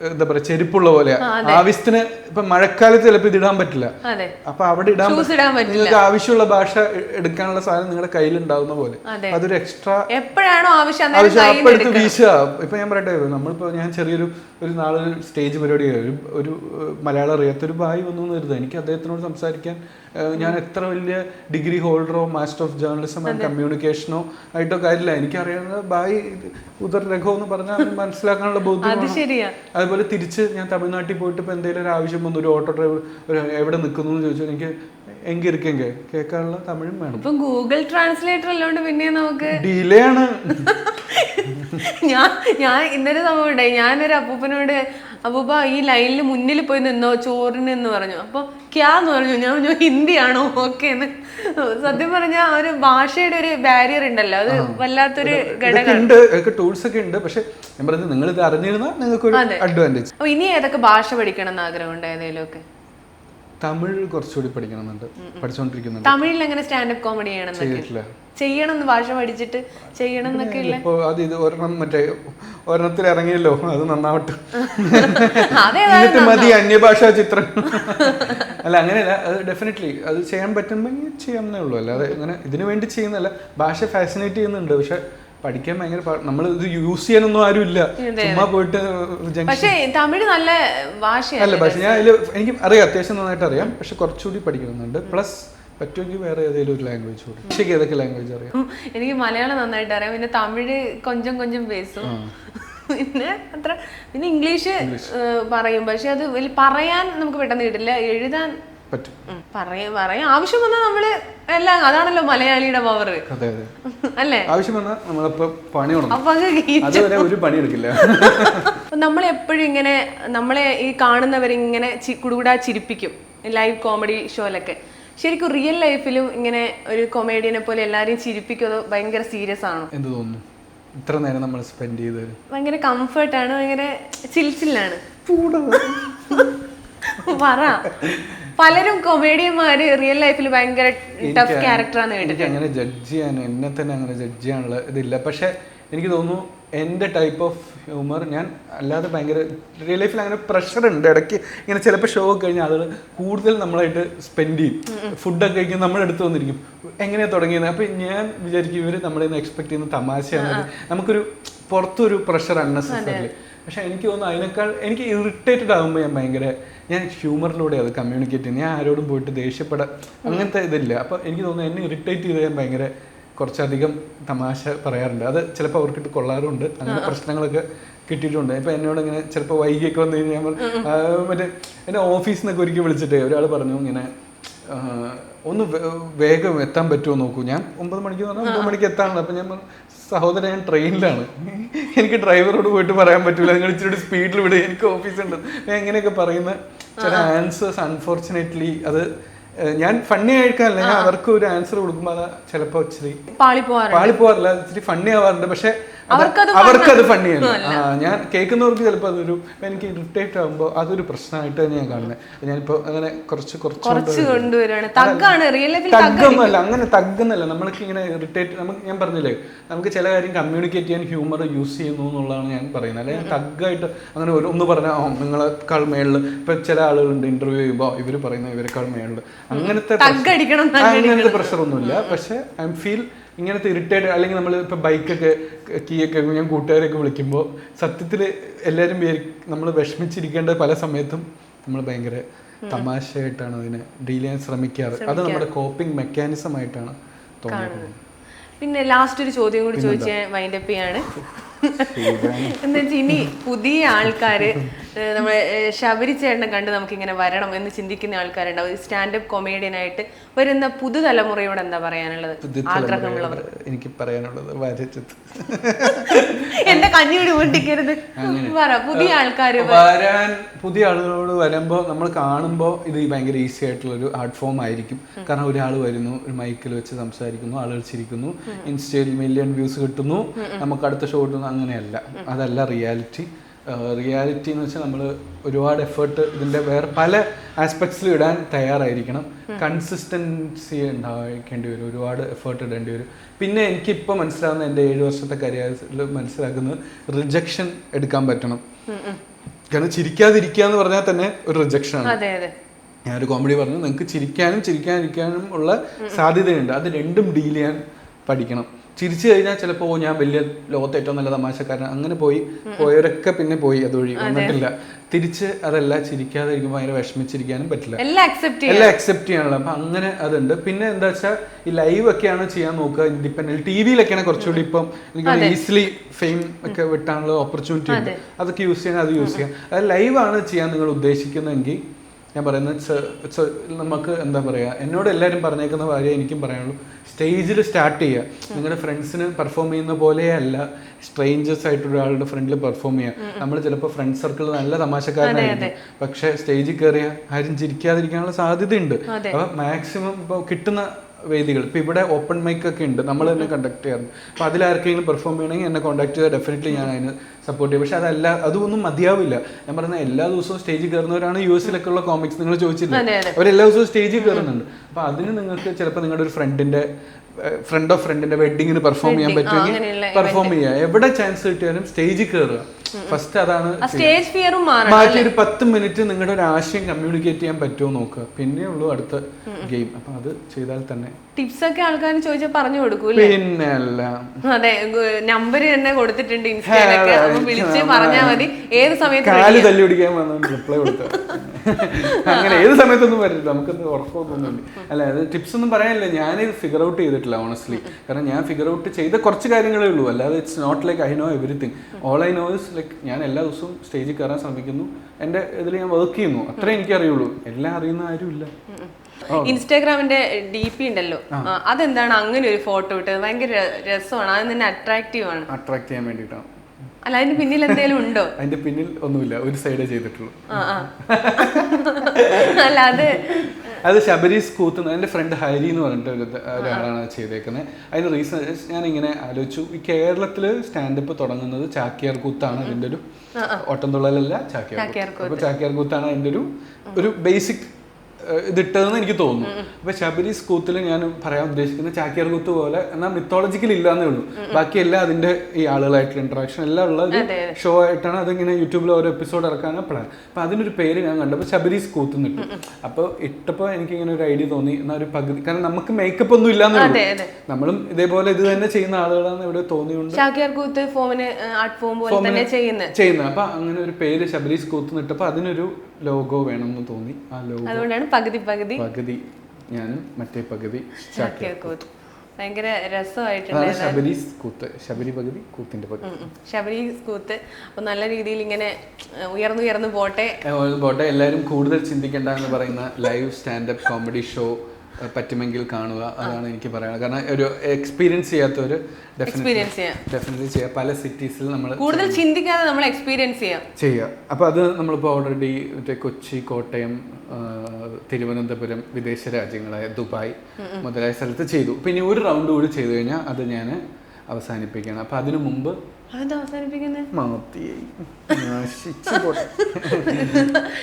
എന്താ പറയാ ചെരുപ്പുള്ള പോലെയാ ആവശ്യത്തിന് ഇപ്പൊ മഴക്കാലത്ത് ചിലപ്പോൾ ഇത് ഇടാൻ പറ്റില്ല. അപ്പൊ അവിടെ ഇടാൻ. നിങ്ങൾക്ക് ആവശ്യമുള്ള ഭാഷ എടുക്കാനുള്ള സാധനം നിങ്ങളുടെ കയ്യിൽ ഉണ്ടാവുന്ന പോലെ അതൊരു എക്സ്ട്രാ എപ്പോഴാണോ ആവശ്യം അപ്പം എടുത്ത് വീശുക. ഇപ്പൊ ഞാൻ പറയട്ടെ നമ്മളിപ്പോ ഞാൻ ചെറിയൊരു ഒരു നാളെ സ്റ്റേജ് പരിപാടി ഒരു ഒരു മലയാളം അറിയാത്തൊരു ബായി വന്നു എന്ന് കരുതുക. എനിക്ക് അദ്ദേഹത്തിനോട് സംസാരിക്കാൻ ഞാൻ എത്ര വലിയ ഡിഗ്രി ഹോൾഡറോ മാസ്റ്റർ ഓഫ് ജേർണലിസം ആൻഡ് കമ്മ്യൂണിക്കേഷനോ ആയിട്ടോ കാര്യമില്ല എനിക്കറിയാവുന്ന ബായി ഉദർ രഘോ എന്ന് പറഞ്ഞാൽ മനസ്സിലാക്കാനുള്ള അത് ബോധ്യം ശരിയാ അതുപോലെ തിരിച്ച് ഞാൻ തമിഴ്നാട്ടിൽ പോയിട്ട് ഇപ്പോൾ എന്തെങ്കിലും ഒരു ആവശ്യം വന്നു ഒരു ഓട്ടോ ഡ്രൈവർ ഒരു എവിടെ നിൽക്കുന്നു എന്ന് ചോദിച്ചാൽ എനിക്ക് എങ്കിൽ ഇരിക്കെങ്കിൽ കേൾക്കാനുള്ള തമിഴും വേണം. ഇപ്പം ഗൂഗിൾ ട്രാൻസ്ലേറ്റർ അല്ലാണ്ട് പിന്നെ നമുക്ക് ഡിലേ ആണ് ഞാൻ ഞാൻ ഇന്നലെ സംഭവം ഉണ്ടായി. ഞാനൊരു അപ്പൂപ്പനോട് അപ്പൂപ്പ ഈ ലൈനിൽ മുന്നിൽ പോയി നിന്നോ? ചോറിന് എന്ന് പറഞ്ഞു? അപ്പൊ ക്യാന്ന് പറഞ്ഞു. ഞാൻ പറഞ്ഞു ഹിന്ദിയാണോ? ഓക്കെ എന്ന്. സത്യം പറഞ്ഞാൽ ഒരു ഭാഷയുടെ ഒരു ബാരിയർ ഉണ്ടല്ലോ. അത് വല്ലാത്തൊരു ഘടകം ഉണ്ട് ടൂൾസ് ഒക്കെ ഉണ്ട്. പക്ഷെ ഞാൻ പറയുന്നത് നിങ്ങൾ ഇത് അറിഞ്ഞിരുന്നാൽ നിങ്ങൾക്ക് ഒരു അഡ്വാന്റേജ് അപ്പൊ ഇനി ഏതൊക്കെ ഭാഷ പഠിക്കണം എന്ന് ആഗ്രഹം ഏതെങ്കിലും ഒക്കെ തമിഴ് കുറച്ചുകൂടി പഠിക്കണമെന്നുണ്ട്. പഠിച്ചുകൊണ്ടിരിക്കുന്നുണ്ട് തമിഴിൽ എങ്ങനെ സ്റ്റാൻഡപ്പ് കോമഡി ചെയ്യണം ചെയ്തിട്ടില്ല. ചെയ്യണം ഭാഷ പഠിച്ചിട്ട് ചെയ്യണം എന്നൊക്കെ ഇല്ല അത് ഇത് ഒരെണ്ണം മറ്റേ ഒരെണ്ണത്തിൽ ഇറങ്ങിയല്ലോ അത് നന്നാവട്ടെ. എന്നിട്ട് മതി അന്യഭാഷാ ചിത്രം. അല്ല അങ്ങനെയല്ല അത് ഡെഫിനറ്റ്ലി അത് ചെയ്യാൻ പറ്റുമ്പോൾ ചെയ്യാമെന്നേ ഉള്ളൂ. അല്ലാതെ അങ്ങനെ ഇതിനു വേണ്ടി ചെയ്യുന്നല്ല ഭാഷ ഫാസിനേറ്റ് ചെയ്യുന്നുണ്ട് പക്ഷെ പഠിക്കാൻ ഭയങ്കര നമ്മൾ ഇത് യൂസ് ചെയ്യാനൊന്നും ആരും ഇല്ല ചുമ്മാ പോയിട്ട് പക്ഷേ തമിഴ് നല്ല അല്ല പക്ഷെ ഞാൻ അതിൽ എനിക്ക് അറിയാം അത്യാവശ്യം നന്നായിട്ട് അറിയാം. പക്ഷെ കുറച്ചുകൂടി പഠിക്കണമെന്നുണ്ട്. പ്ലസ് പറ്റുമെങ്കിൽ വേറെ ഏതെങ്കിലും ഒരു ലാംഗ്വേജ് കൂടി. പക്ഷേ ഏതൊക്കെ ലാംഗ്വേജ് അറിയാം? എനിക്ക് മലയാളം നന്നായിട്ട് അറിയാം. പിന്നെ തമിഴ് കൊഞ്ചം കൊഞ്ചം പേസും. പിന്നെ അത്ര പിന്നെ ഇംഗ്ലീഷ് പറയും. പക്ഷെ അത് പറയാൻ നമുക്ക് പെട്ടെന്ന് കിട്ടില്ല. എഴുതാൻ പറ്റും. പറയും പറയും. ആവശ്യം വന്നാൽ നമ്മൾ എല്ലാം അതാണല്ലോ മലയാളിയുടെ പവർ അതെ അതെ. അല്ലേ? ആവശ്യം വന്നാൽ നമ്മളിപ്പോ പണി അപ്പൊ അങ്ങ് അതുവരെ ഒരു പണി എടുക്കില്ല. നമ്മൾ എപ്പോഴും ഇങ്ങനെ നമ്മളെ ഈ കാണുന്നവരിങ്ങനെ കുടുകൂടാ ചിരിപ്പിക്കും. ലൈവ് കോമഡി ഷോയിലൊക്കെ ശരിക്കും റിയൽ ലൈഫിലും ഇങ്ങനെ ഒരു കൊമേഡിയനെ പോലെ എല്ലാരെയും ചിരിപ്പിക്കും അതോ ഭയങ്കര സീരിയസ് ആണോ? എന്ത് തോന്നുന്നു? ഇത്ര നേരം നമ്മൾ സ്പെൻഡ് ചെയ്ത് ഭയങ്കര കംഫർട്ടാണ് ഭയങ്കര ചിൽച്ചില്ലാണ് പറ. പലരും കൊമേഡിയന്മാര് റിയൽ ലൈഫിൽ ഭയങ്കര ടഫ് ക്യാരക്ടറാണ് എനിക്ക് അങ്ങനെ ജഡ്ജ് ചെയ്യാൻ എന്നെ തന്നെ അങ്ങനെ ജഡ്ജ് ചെയ്യാനുള്ള ഇതില്ല. പക്ഷെ എനിക്ക് തോന്നുന്നു എന്റെ ടൈപ്പ് ഓഫ് ഹ്യൂമർ ഞാൻ അല്ലാതെ ഭയങ്കര റിയൽ ലൈഫിൽ അങ്ങനെ പ്രഷർ ഉണ്ട്. ഇടയ്ക്ക് ഇങ്ങനെ ചിലപ്പോൾ ഷോ ഒക്കെ കഴിഞ്ഞാൽ ആളുകൾ കൂടുതൽ നമ്മളായിട്ട് സ്പെൻഡ് ചെയ്യും. ഫുഡൊക്കെ കഴിക്കും നമ്മുടെ അടുത്ത് വന്നിരിക്കും. എങ്ങനെയാണ് തുടങ്ങിയത് അപ്പം ഞാൻ വിചാരിക്കും ഇവർ നമ്മളെ നിന്ന് എക്സ്പെക്ട് ചെയ്യുന്ന തമാശയാണ് നമുക്കൊരു പുറത്തൊരു പ്രഷർ അൺനെസസറി പക്ഷെ എനിക്ക് തോന്നുന്നു അതിനേക്കാൾ എനിക്ക് ഇറിറ്റേറ്റഡ് ആകുമ്പോൾ ഞാൻ ഭയങ്കര ഞാൻ ഹ്യൂമറിലൂടെ അത് കമ്മ്യൂണിക്കേറ്റ് ചെയ്യുന്നത്. ഞാൻ ആരോടും പോയിട്ട് ദേഷ്യപ്പെടാൻ അങ്ങനത്തെ ഇതില്ല. അപ്പോൾ എനിക്ക് തോന്നുന്നു എന്നെ ഇറിറ്റേറ്റ് ചെയ്ത് ഞാൻ ഭയങ്കര കുറച്ചധികം തമാശ പറയാറുണ്ട്. അത് ചിലപ്പോൾ അവർക്കിട്ട് കൊള്ളാറുണ്ട്. അങ്ങനെ പ്രശ്നങ്ങളൊക്കെ കിട്ടിയിട്ടുണ്ട്. ഇപ്പം എന്നോട് ഇങ്ങനെ ചിലപ്പോൾ വൈകിയൊക്കെ വന്നു കഴിഞ്ഞാൽ മറ്റേ എന്റെ ഓഫീസിൽ നിന്നൊക്കെ ഒരിക്കൽ വിളിച്ചിട്ട് ഒരാൾ പറഞ്ഞു ഇങ്ങനെ ഒന്ന് വേഗം എത്താൻ പറ്റുമോ നോക്കൂ. ഞാൻ ഒമ്പത് മണിക്ക് പറഞ്ഞാൽ ഒമ്പത് മണിക്ക് എത്താണല്ലോ അപ്പം ഞാൻ സഹോദരൻ ഞാൻ ട്രെയിനിലാണ്. എനിക്ക് ഡ്രൈവറോട് പോയിട്ട് പറയാൻ പറ്റില്ല നിങ്ങൾ ഇച്ചിരി സ്പീഡിൽ വിടുക എനിക്ക് ഓഫീസുണ്ട്. ഞാൻ എങ്ങനെയൊക്കെ പറയുന്ന ചില ആൻസേഴ്സ് അൺഫോർച്ചുനേറ്റ്ലി അത് ഞാൻ ഫണ്ണി ആയിരിക്കാറില്ല ഞാൻ അവർക്ക് ഒരു ആൻസർ കൊടുക്കുമ്പോൾ ചിലപ്പോ ചിലപ്പോൾ ഇച്ചിരി പാളി പോവാറില്ല പാളി പോകാറില്ല ഇച്ചിരി ഫണ്ണി ആവാറുണ്ട്. പക്ഷെ അവർക്കത് ഫണ്ണിയാണ് ഞാൻ കേൾക്കുന്നവർക്ക് ചിലപ്പോൾ അതൊരു എനിക്ക് ഇറിറ്റേറ്റ് ആകുമ്പോൾ അതൊരു പ്രശ്നമായിട്ട് തന്നെ ഞാൻ കാണുന്നത് ഞാനിപ്പോ അങ്ങനെ കുറച്ച് കുറച്ച് കുറച്ച് കൊണ്ടുവരുവാണ്. തഗ്ഗാണ് റിയൽ ലൈഫിൽ തഗ്ഗ് തഗ്ഗൊന്നുമല്ല അങ്ങനെ തഗ്ഗെന്നല്ല. നമ്മൾക്ക് ഇങ്ങനെ ഇറിറ്റേറ്റ് നമുക്ക് ഞാൻ പറഞ്ഞില്ലേ നമുക്ക് ചില കാര്യം കമ്മ്യൂണിക്കേറ്റ് ചെയ്യാൻ ഹ്യൂമർ യൂസ് ചെയ്യുന്നു എന്നുള്ളതാണ് ഞാൻ പറയുന്നത്. അല്ലെങ്കിൽ തഗ്ഗായിട്ട് അങ്ങനെ ഒരു ഒന്ന് പറഞ്ഞാൽ നിങ്ങളെക്കാൾ മേളിൽ ഇപ്പൊ ചില ആളുകളുണ്ട് ഇന്റർവ്യൂ ചെയ്യുമ്പോൾ ഇവർ പറയുന്ന ഇവരെക്കാൾ മേളിൽ അങ്ങനത്തെ അങ്ങനത്തെ പ്രഷർ ഒന്നുമില്ല. പക്ഷെ ഐ ഫീൽ ഇങ്ങനത്തെ ഇറിറ്റേറ്റ് അല്ലെങ്കിൽ നമ്മൾ ഇപ്പോൾ ബൈക്കൊക്കെ കീയൊക്കെ ഞാൻ കൂട്ടുകാരൊക്കെ വിളിക്കുമ്പോൾ സത്യത്തിൽ എല്ലാവരും നമ്മൾ വിഷമിച്ചിരിക്കേണ്ട പല സമയത്തും നമ്മൾ ഭയങ്കര തമാശയായിട്ടാണ് അതിനെ ഡീൽ ചെയ്യാൻ ശ്രമിക്കാറ്. അത് നമ്മുടെ കോപ്പിംഗ് മെക്കാനിസം ആയിട്ടാണ് തോന്നുന്നത് പിന്നെ ലാസ്റ്റ് ഒരു ചോദ്യം കൂടി ചോദിച്ച് വൈൻഡപ്പ് ചെയ്യാണ്. എന്ന് വെച്ചാൽ ഇനി പുതിയ ആൾക്കാര് നമ്മളെ ശബരി ചേട്ടനെ കണ്ട് നമുക്ക് ഇങ്ങനെ വരണം എന്ന് ചിന്തിക്കുന്ന ആൾക്കാരുണ്ടാവും. സ്റ്റാൻഡപ്പ് കൊമേഡിയൻ ആയിട്ട് വരുന്ന പുതുതലമുറയോട് എന്താ പറയാനുള്ളത്? ആഗ്രഹമുള്ളവർ. എനിക്ക് പറയാനുള്ളത് വരച്ചത് എന്റെ കഞ്ഞിയോട് പൊട്ടിക്കരുത്. പറ പുതിയ ആൾക്കാര് വരാൻ പുതിയ ആളുകളോട് വരുമ്പോൾ നമ്മൾ കാണുമ്പോൾ ഇത് ഭയങ്കര ഈസി ആയിട്ടുള്ള ഒരു ആർട്ട് ഫോം ആയിരിക്കും കാരണം ഒരാൾ വരുന്നു ഒരു മൈക്കിൽ വെച്ച് സംസാരിക്കുന്നു ആളുകൾ ചിരിക്കുന്നു. ഇൻസ്റ്റയിൽ മില്യൺ വ്യൂസ് കിട്ടുന്നു. നമുക്ക് അടുത്ത ഷോ കിട്ടുന്നു അങ്ങനെയല്ല. അതല്ല റിയാലിറ്റി റിയാലിറ്റി എന്ന് വെച്ചാൽ നമ്മൾ ഒരുപാട് എഫേർട്ട് ഇതിന്റെ വേറെ പല ആസ്പെക്ട്സിൽ ഇടാൻ തയ്യാറായിരിക്കണം. കൺസിസ്റ്റൻസി ഉണ്ടാക്കേണ്ടി വരും. ഒരുപാട് എഫേർട്ട് ഇടേണ്ടി വരും. പിന്നെ എനിക്കിപ്പോൾ മനസ്സിലാവുന്ന എന്റെ ഏഴ് വർഷത്തെ കരിയറിൽ മനസ്സിലാക്കുന്നത് റിജക്ഷൻ എടുക്കാൻ പറ്റണം. കാരണം ചിരിക്കാതിരിക്കുക എന്ന് പറഞ്ഞാൽ തന്നെ ഒരു റിജക്ഷനാണ് ഞാനൊരു കോമഡി പറഞ്ഞു നിങ്ങൾക്ക് ചിരിക്കാനും ചിരിക്കാതിരിക്കാനും ഉള്ള സാധ്യതയുണ്ട്. അത് രണ്ടും ഡീൽ ചെയ്യാൻ പഠിക്കണം. ചിരിച്ചു കഴിഞ്ഞാൽ ചിലപ്പോ ഞാൻ വലിയ ലോകത്തെ ഏറ്റവും നല്ല തമാശക്കാരൻ അങ്ങനെ പോയി. പോയവരൊക്കെ പിന്നെ പോയി അതുവഴി വന്നിട്ടില്ല. തിരിച്ച് അതല്ല ചിരിക്കാതെ ഇരിക്കുമ്പോൾ ഭയങ്കര വിഷമിച്ചിരിക്കാനും പറ്റില്ല. എല്ലാം അക്സെപ്റ്റ് എല്ലാം അക്സെപ്റ്റ് ചെയ്യാനുള്ള അപ്പം അങ്ങനെ അതുണ്ട്. പിന്നെ എന്താ വെച്ചാൽ ഈ ലൈവ് ഒക്കെയാണ് ചെയ്യാൻ നോക്കുക. ഇൻഡിപെൻഡന്റ് ടി വിയിലൊക്കെയാണ് കുറച്ചുകൂടി ഇപ്പം എനിക്ക് ഈസിലി ഫെയിം ഒക്കെ വിട്ടാനുള്ള ഓപ്പർച്യൂണിറ്റി ഉണ്ട്. അതൊക്കെ യൂസ് ചെയ്യാൻ അത് യൂസ് ചെയ്യാം. അത് ലൈവാണ് ചെയ്യാൻ നിങ്ങൾ ഉദ്ദേശിക്കുന്നതെങ്കിൽ ഞാൻ പറയുന്നത് ഇറ്റ്സ് ഇറ്റ്സ് നമുക്ക് എന്താ പറയുക എന്നോട് എല്ലാവരും പറഞ്ഞേക്കുന്ന കാര്യം എനിക്കും പറയാനുള്ളൂ. സ്റ്റേജിൽ സ്റ്റാർട്ട് ചെയ്യുക നിങ്ങളുടെ ഫ്രണ്ട്സിന് പെർഫോം ചെയ്യുന്ന പോലെയല്ല സ്ട്രേഞ്ചേഴ്സ് ആയിട്ട് ഒരാളുടെ ഫ്രണ്ടിൽ പെർഫോം ചെയ്യുക നമ്മൾ ചിലപ്പോൾ ഫ്രണ്ട് സർക്കിൾ നല്ല തമാശക്കാരനായിരുന്നു പക്ഷേ സ്റ്റേജിൽ കയറിയ ആരും ചിരിക്കാതിരിക്കാനുള്ള സാധ്യതയുണ്ട്. അപ്പം മാക്സിമം ഇപ്പോൾ കിട്ടുന്ന വേദികൾ. ഇപ്പം ഇവിടെ ഓപ്പൺ മൈക്ക് ഒക്കെ ഉണ്ട്. നമ്മൾ തന്നെ കണ്ടക്ട് ചെയ്യാറുണ്ട്. അപ്പോൾ അതിലാർക്കെങ്കിലും പെർഫോം ചെയ്യണമെങ്കിൽ എന്നെ കോൺടാക്ട് ചെയ്താൽ ഡെഫിനറ്റ്ലി ഞാൻ അതിന് സപ്പോർട്ട് ചെയ്യും. പക്ഷേ അതല്ല അതൊന്നും മതിയാവില്ല. ഞാൻ പറഞ്ഞ എല്ലാ ദിവസവും സ്റ്റേജിൽ കയറുന്നവരാണ് യു എസിലൊക്കെ ഉള്ള കോമിക്സ് നിങ്ങൾ ചോദിച്ചില്ല. അവരെല്ലാ ദിവസവും സ്റ്റേജിൽ കയറുന്നുണ്ട്. അപ്പോൾ അതിന് നിങ്ങൾക്ക് ചിലപ്പോൾ നിങ്ങളുടെ ഒരു ഫ്രണ്ടിന്റെ ഫ്രണ്ട് ഓഫ് ഫ്രണ്ടിന്റെ വെഡിങ്ങിന് പെർഫോം ചെയ്യാൻ പറ്റുമെങ്കിൽ പെർഫോം ചെയ്യുക എവിടെ ചാൻസ് കിട്ടിയാലും സ്റ്റേജിൽ കയറുക. ഫസ്റ്റ് അതാണ് സ്റ്റേജ് ഫിയറും മാറ്റി ഒരു പത്ത് മിനിറ്റ് നിങ്ങളുടെ ഒരു ആശയം കമ്മ്യൂണിക്കേറ്റ് ചെയ്യാൻ പറ്റുമോ നോക്കുക പിന്നെ ഉള്ളൂ അടുത്ത ഗെയിം അപ്പൊ അത് ചെയ്താൽ തന്നെ. ടിപ്സ് ഒക്കെ ആൾക്കാർ ചോദിച്ചാൽ പറഞ്ഞു കൊടുക്കൂല പിന്നെ അല്ല അതെ നമ്പർ തന്നെ കൊടുത്തിട്ടുണ്ട് ഇൻസ്റ്റയിലൊക്കെ അപ്പൊ വിളിച്ച് പറഞ്ഞാൽ മതി. ഏത് സമയത്ത് കാൽ തല്ലി പിടിക്കാൻ റിപ്ലൈ കൊടുത്തു. അങ്ങനെ ഏത് സമയത്തൊന്നും വരില്ല നമുക്ക് ഉറപ്പൊന്നുമില്ല അല്ല അത് ടിപ്സ് ഒന്നും പറയാനില്ല. ഞാൻ ഫിഗർ ഔട്ട് ചെയ്തിട്ടില്ല ഓണസ്റ്റ്ലി കാരണം ഞാൻ ഫിഗർ ഔട്ട് ചെയ്ത കുറച്ച് കാര്യങ്ങളേ ഉള്ളൂ. അല്ലാതെ it's not like I know everything all I know is like ഞാൻ എല്ലാ ദിവസവും സ്റ്റേജിൽ കയറാൻ ശ്രമിക്കുന്നു. എന്റെ ഇതിൽ ഞാൻ വർക്ക് ചെയ്യുന്നു. അത്രേ എനിക്കറിയുള്ളൂ. എല്ലാം അറിയുന്ന ആരുമില്ല. ഇൻസ്റ്റാഗ്രാമിന്റെ ഡി പി ഉണ്ടല്ലോ. അതെന്താണ് അങ്ങനെ ഒരു ഫോട്ടോ ഇട്ടത്? ഭയങ്കര രസമാണ്. അത് തന്നെ അട്രാക്റ്റീവ് ആണ്. അട്രാക്ട് ചെയ്യാൻ വേണ്ടിയിട്ടാണ്. അല്ല അതിന് പിന്നിൽ എന്തെങ്കിലും ഉണ്ടോ? അതിന്റെ പിന്നിൽ ഒന്നുമില്ല. ഒരു സൈഡേ ചെയ്തിട്ടുള്ളൂ. അല്ല അത് അത് ശബരീസ് കൂത്തുന്ന എന്റെ ഫ്രണ്ട് ഹരി എന്ന് പറഞ്ഞിട്ട് ഒരു ഒരാളാണ് ചെയ്തേക്കുന്നത് അതിന് റീസൺ ഞാൻ ഇങ്ങനെ ആലോചിച്ചു. ഈ കേരളത്തിൽ സ്റ്റാൻഡപ്പ് തുടങ്ങുന്നത് ചാക്യാർ കൂത്താണ് അതിന്റെ ഒരു ഓട്ടംതുള്ളലല്ല ചാക്യാർ കൂത്ത്. അപ്പോൾ ചാക്യാർ കൂത്താണ് അതിന്റെ ഒരു ഒരു ബേസിക് ഇതിട്ടതെന്ന് എനിക്ക് തോന്നുന്നു. അപ്പൊ ശബരീസ് കൂത്തിൽ ഞാൻ പറയാൻ ഉദ്ദേശിക്കുന്ന ചാക്യാർ കൂത്ത് പോലെ എന്നാൽ മിത്തോളജിക്കൽ ഇല്ലാന്നേ ഉള്ളൂ. ബാക്കി എല്ലാം അതിന്റെ ഈ ആളുകളായിട്ടുള്ള ഇന്ററാക്ഷൻ എല്ലാം ഉള്ള ഒരു ഷോ ആയിട്ടാണ് അതിങ്ങനെ യൂട്യൂബിൽ ഓരോ എപ്പിസോഡ് ഇറക്കാനാണ് പ്ലാൻ അപ്പൊ അതിനൊരു പേര് ഞാൻ കണ്ടപ്പോൾ ശബരീസ് കൂത്ത് നിട്ടു അപ്പോൾ ഇട്ടപ്പോൾ എനിക്ക് ഇങ്ങനെ ഒരു ഐഡിയ തോന്നി. എന്നാൽ ഒരു പകുതി കാരണം നമുക്ക് മേക്കപ്പ് ഒന്നും ഇല്ലാന്നേ ഉള്ളൂ. നമ്മളും ഇതേപോലെ ഇത് തന്നെ ചെയ്യുന്ന ആളുകളാണ് ഇവിടെ തോന്നിയുണ്ട് കൂത്ത് ഫോമിന് ആർട്ട് ഫോം പോലെ തന്നെ ചെയ്യുന്നത് അപ്പൊ അങ്ങനെ ഒരു പേര് ശബരീസ് കൂത്ത് നിട്ടപ്പോൾ അതിനൊരു ലോഗോ വേണമെന്ന് തോന്നി. ആ ലോഗോ അതുകൊണ്ടാണ് പകുതി പകുതി. പകുതി ഞാനും മറ്റേ പകുതി ഭയങ്കര രസമായിട്ടുണ്ട് ശബരീസ് കൂത്ത്. ശബരി പകുതി കൂത്തിന്റെ പകുതി. ഉം. ശബരി കൂത്ത്. നല്ല രീതിയിൽ ഇങ്ങനെ ഉയർന്നുയർന്നു പോട്ടെ. പോട്ടെ. എല്ലാവരും കൂടുതൽ ചിന്തിക്കേണ്ട എന്ന് പറയുന്ന ലൈവ് സ്റ്റാൻഡപ്പ് കോമഡി ഷോ പറ്റുമെങ്കിൽ കാണുക അതാണ് എനിക്ക് പറയാനുള്ളത്. കാരണം ഒരു എക്സ്പീരിയൻസ് ചെയ്യാത്തവർ ഡെഫിനറ്റ്ലി എക്സ്പീരിയൻസ് ചെയ്യാം. ഡെഫിനറ്റ്ലി പല സിറ്റീസിൽ നമ്മൾ കൂടുതൽ ചിന്തിക്കാതെ നമ്മൾ എക്സ്പീരിയൻസ് ചെയ്യാം. ചെയ്യുക അപ്പോൾ അത് നമ്മളിപ്പോൾ ഓൾറെഡി മറ്റേ കൊച്ചി കോട്ടയം തിരുവനന്തപുരം വിദേശ രാജ്യങ്ങളായ ദുബായ് മുതലായ സ്ഥലത്ത് ചെയ്തു. പിന്നെ ഒരു റൗണ്ട് കൂടി ചെയ്തു കഴിഞ്ഞാൽ അത് ഞാൻ അവസാനിപ്പിക്കണം അപ്പോൾ അതിനു മുമ്പ് അതെന്താ അവസാനിപ്പിക്കുന്നത് മത്തിയായി നശിച്ചു പോട്ടെ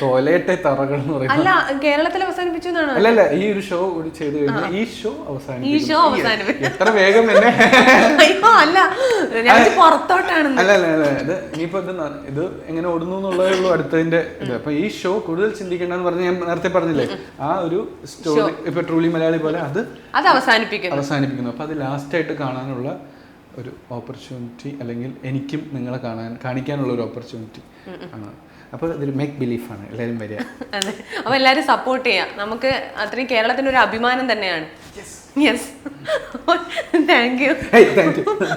തോലയട്ടെ തറകൾ എന്ന് പറയുന്നത്. അല്ല കേരളത്തിൽ അവസാനിപ്പിച്ചു എന്നാണോ അല്ലല്ല ഈ ഒരു ഷോ കൂടി ചെയ്തു കഴിഞ്ഞാൽ ഈ ഷോ ഈ ഷോ അവസാനിപ്പിക്കും അവസാനിപ്പിക്കും. എത്ര വേഗം എന്നെ അയ്യോ അല്ല. ഞാൻ വിചാരിച്ചു പുറത്തോട്ടാണെന്ന്. അല്ല അല്ല അല്ല ഇത് ഇനിയിപ്പോ ഇത് ഇത് എങ്ങനെ ഓടുന്നു എന്നുള്ളതേ ഉള്ളൂ അടുത്തതിന്റെ ഇത്. അപ്പൊ ഈ ഷോ കൂടുതൽ ചിന്തിക്കേണ്ടെന്ന് പറഞ്ഞ് ഞാൻ നേരത്തെ പറഞ്ഞില്ലേ? ആ ഒരു സ്റ്റോറി ഇപ്പൊ ട്രൂലി മലയാളി പോലെ അത് അത് അവസാനിപ്പിക്കുന്നു. അവസാനിപ്പിക്കുന്നു. അപ്പൊ അത് ലാസ്റ്റ് ആയിട്ട് കാണാനുള്ള ഒരു ഓപ്പർച്യൂണിറ്റി അല്ലെങ്കിൽ എനിക്കും നിങ്ങളെ കാണാൻ കാണിക്കാനുള്ള ഒരു ഓപ്പർച്യൂണിറ്റി ആണ്. അപ്പോൾ ഇതൊരു മേക്ക് ബിലീഫാണ് എല്ലാവരും വരിക. അതെ. അപ്പോൾ എല്ലാവരും സപ്പോർട്ട് ചെയ്യാം. നമുക്ക് അത്രയും കേരളത്തിന്റെ ഒരു അഭിമാനം തന്നെയാണ്. യെസ് താങ്ക് യു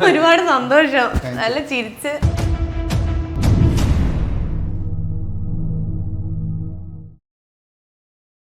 ഒരുപാട് സന്തോഷം. നല്ല ചിരിച്ച്.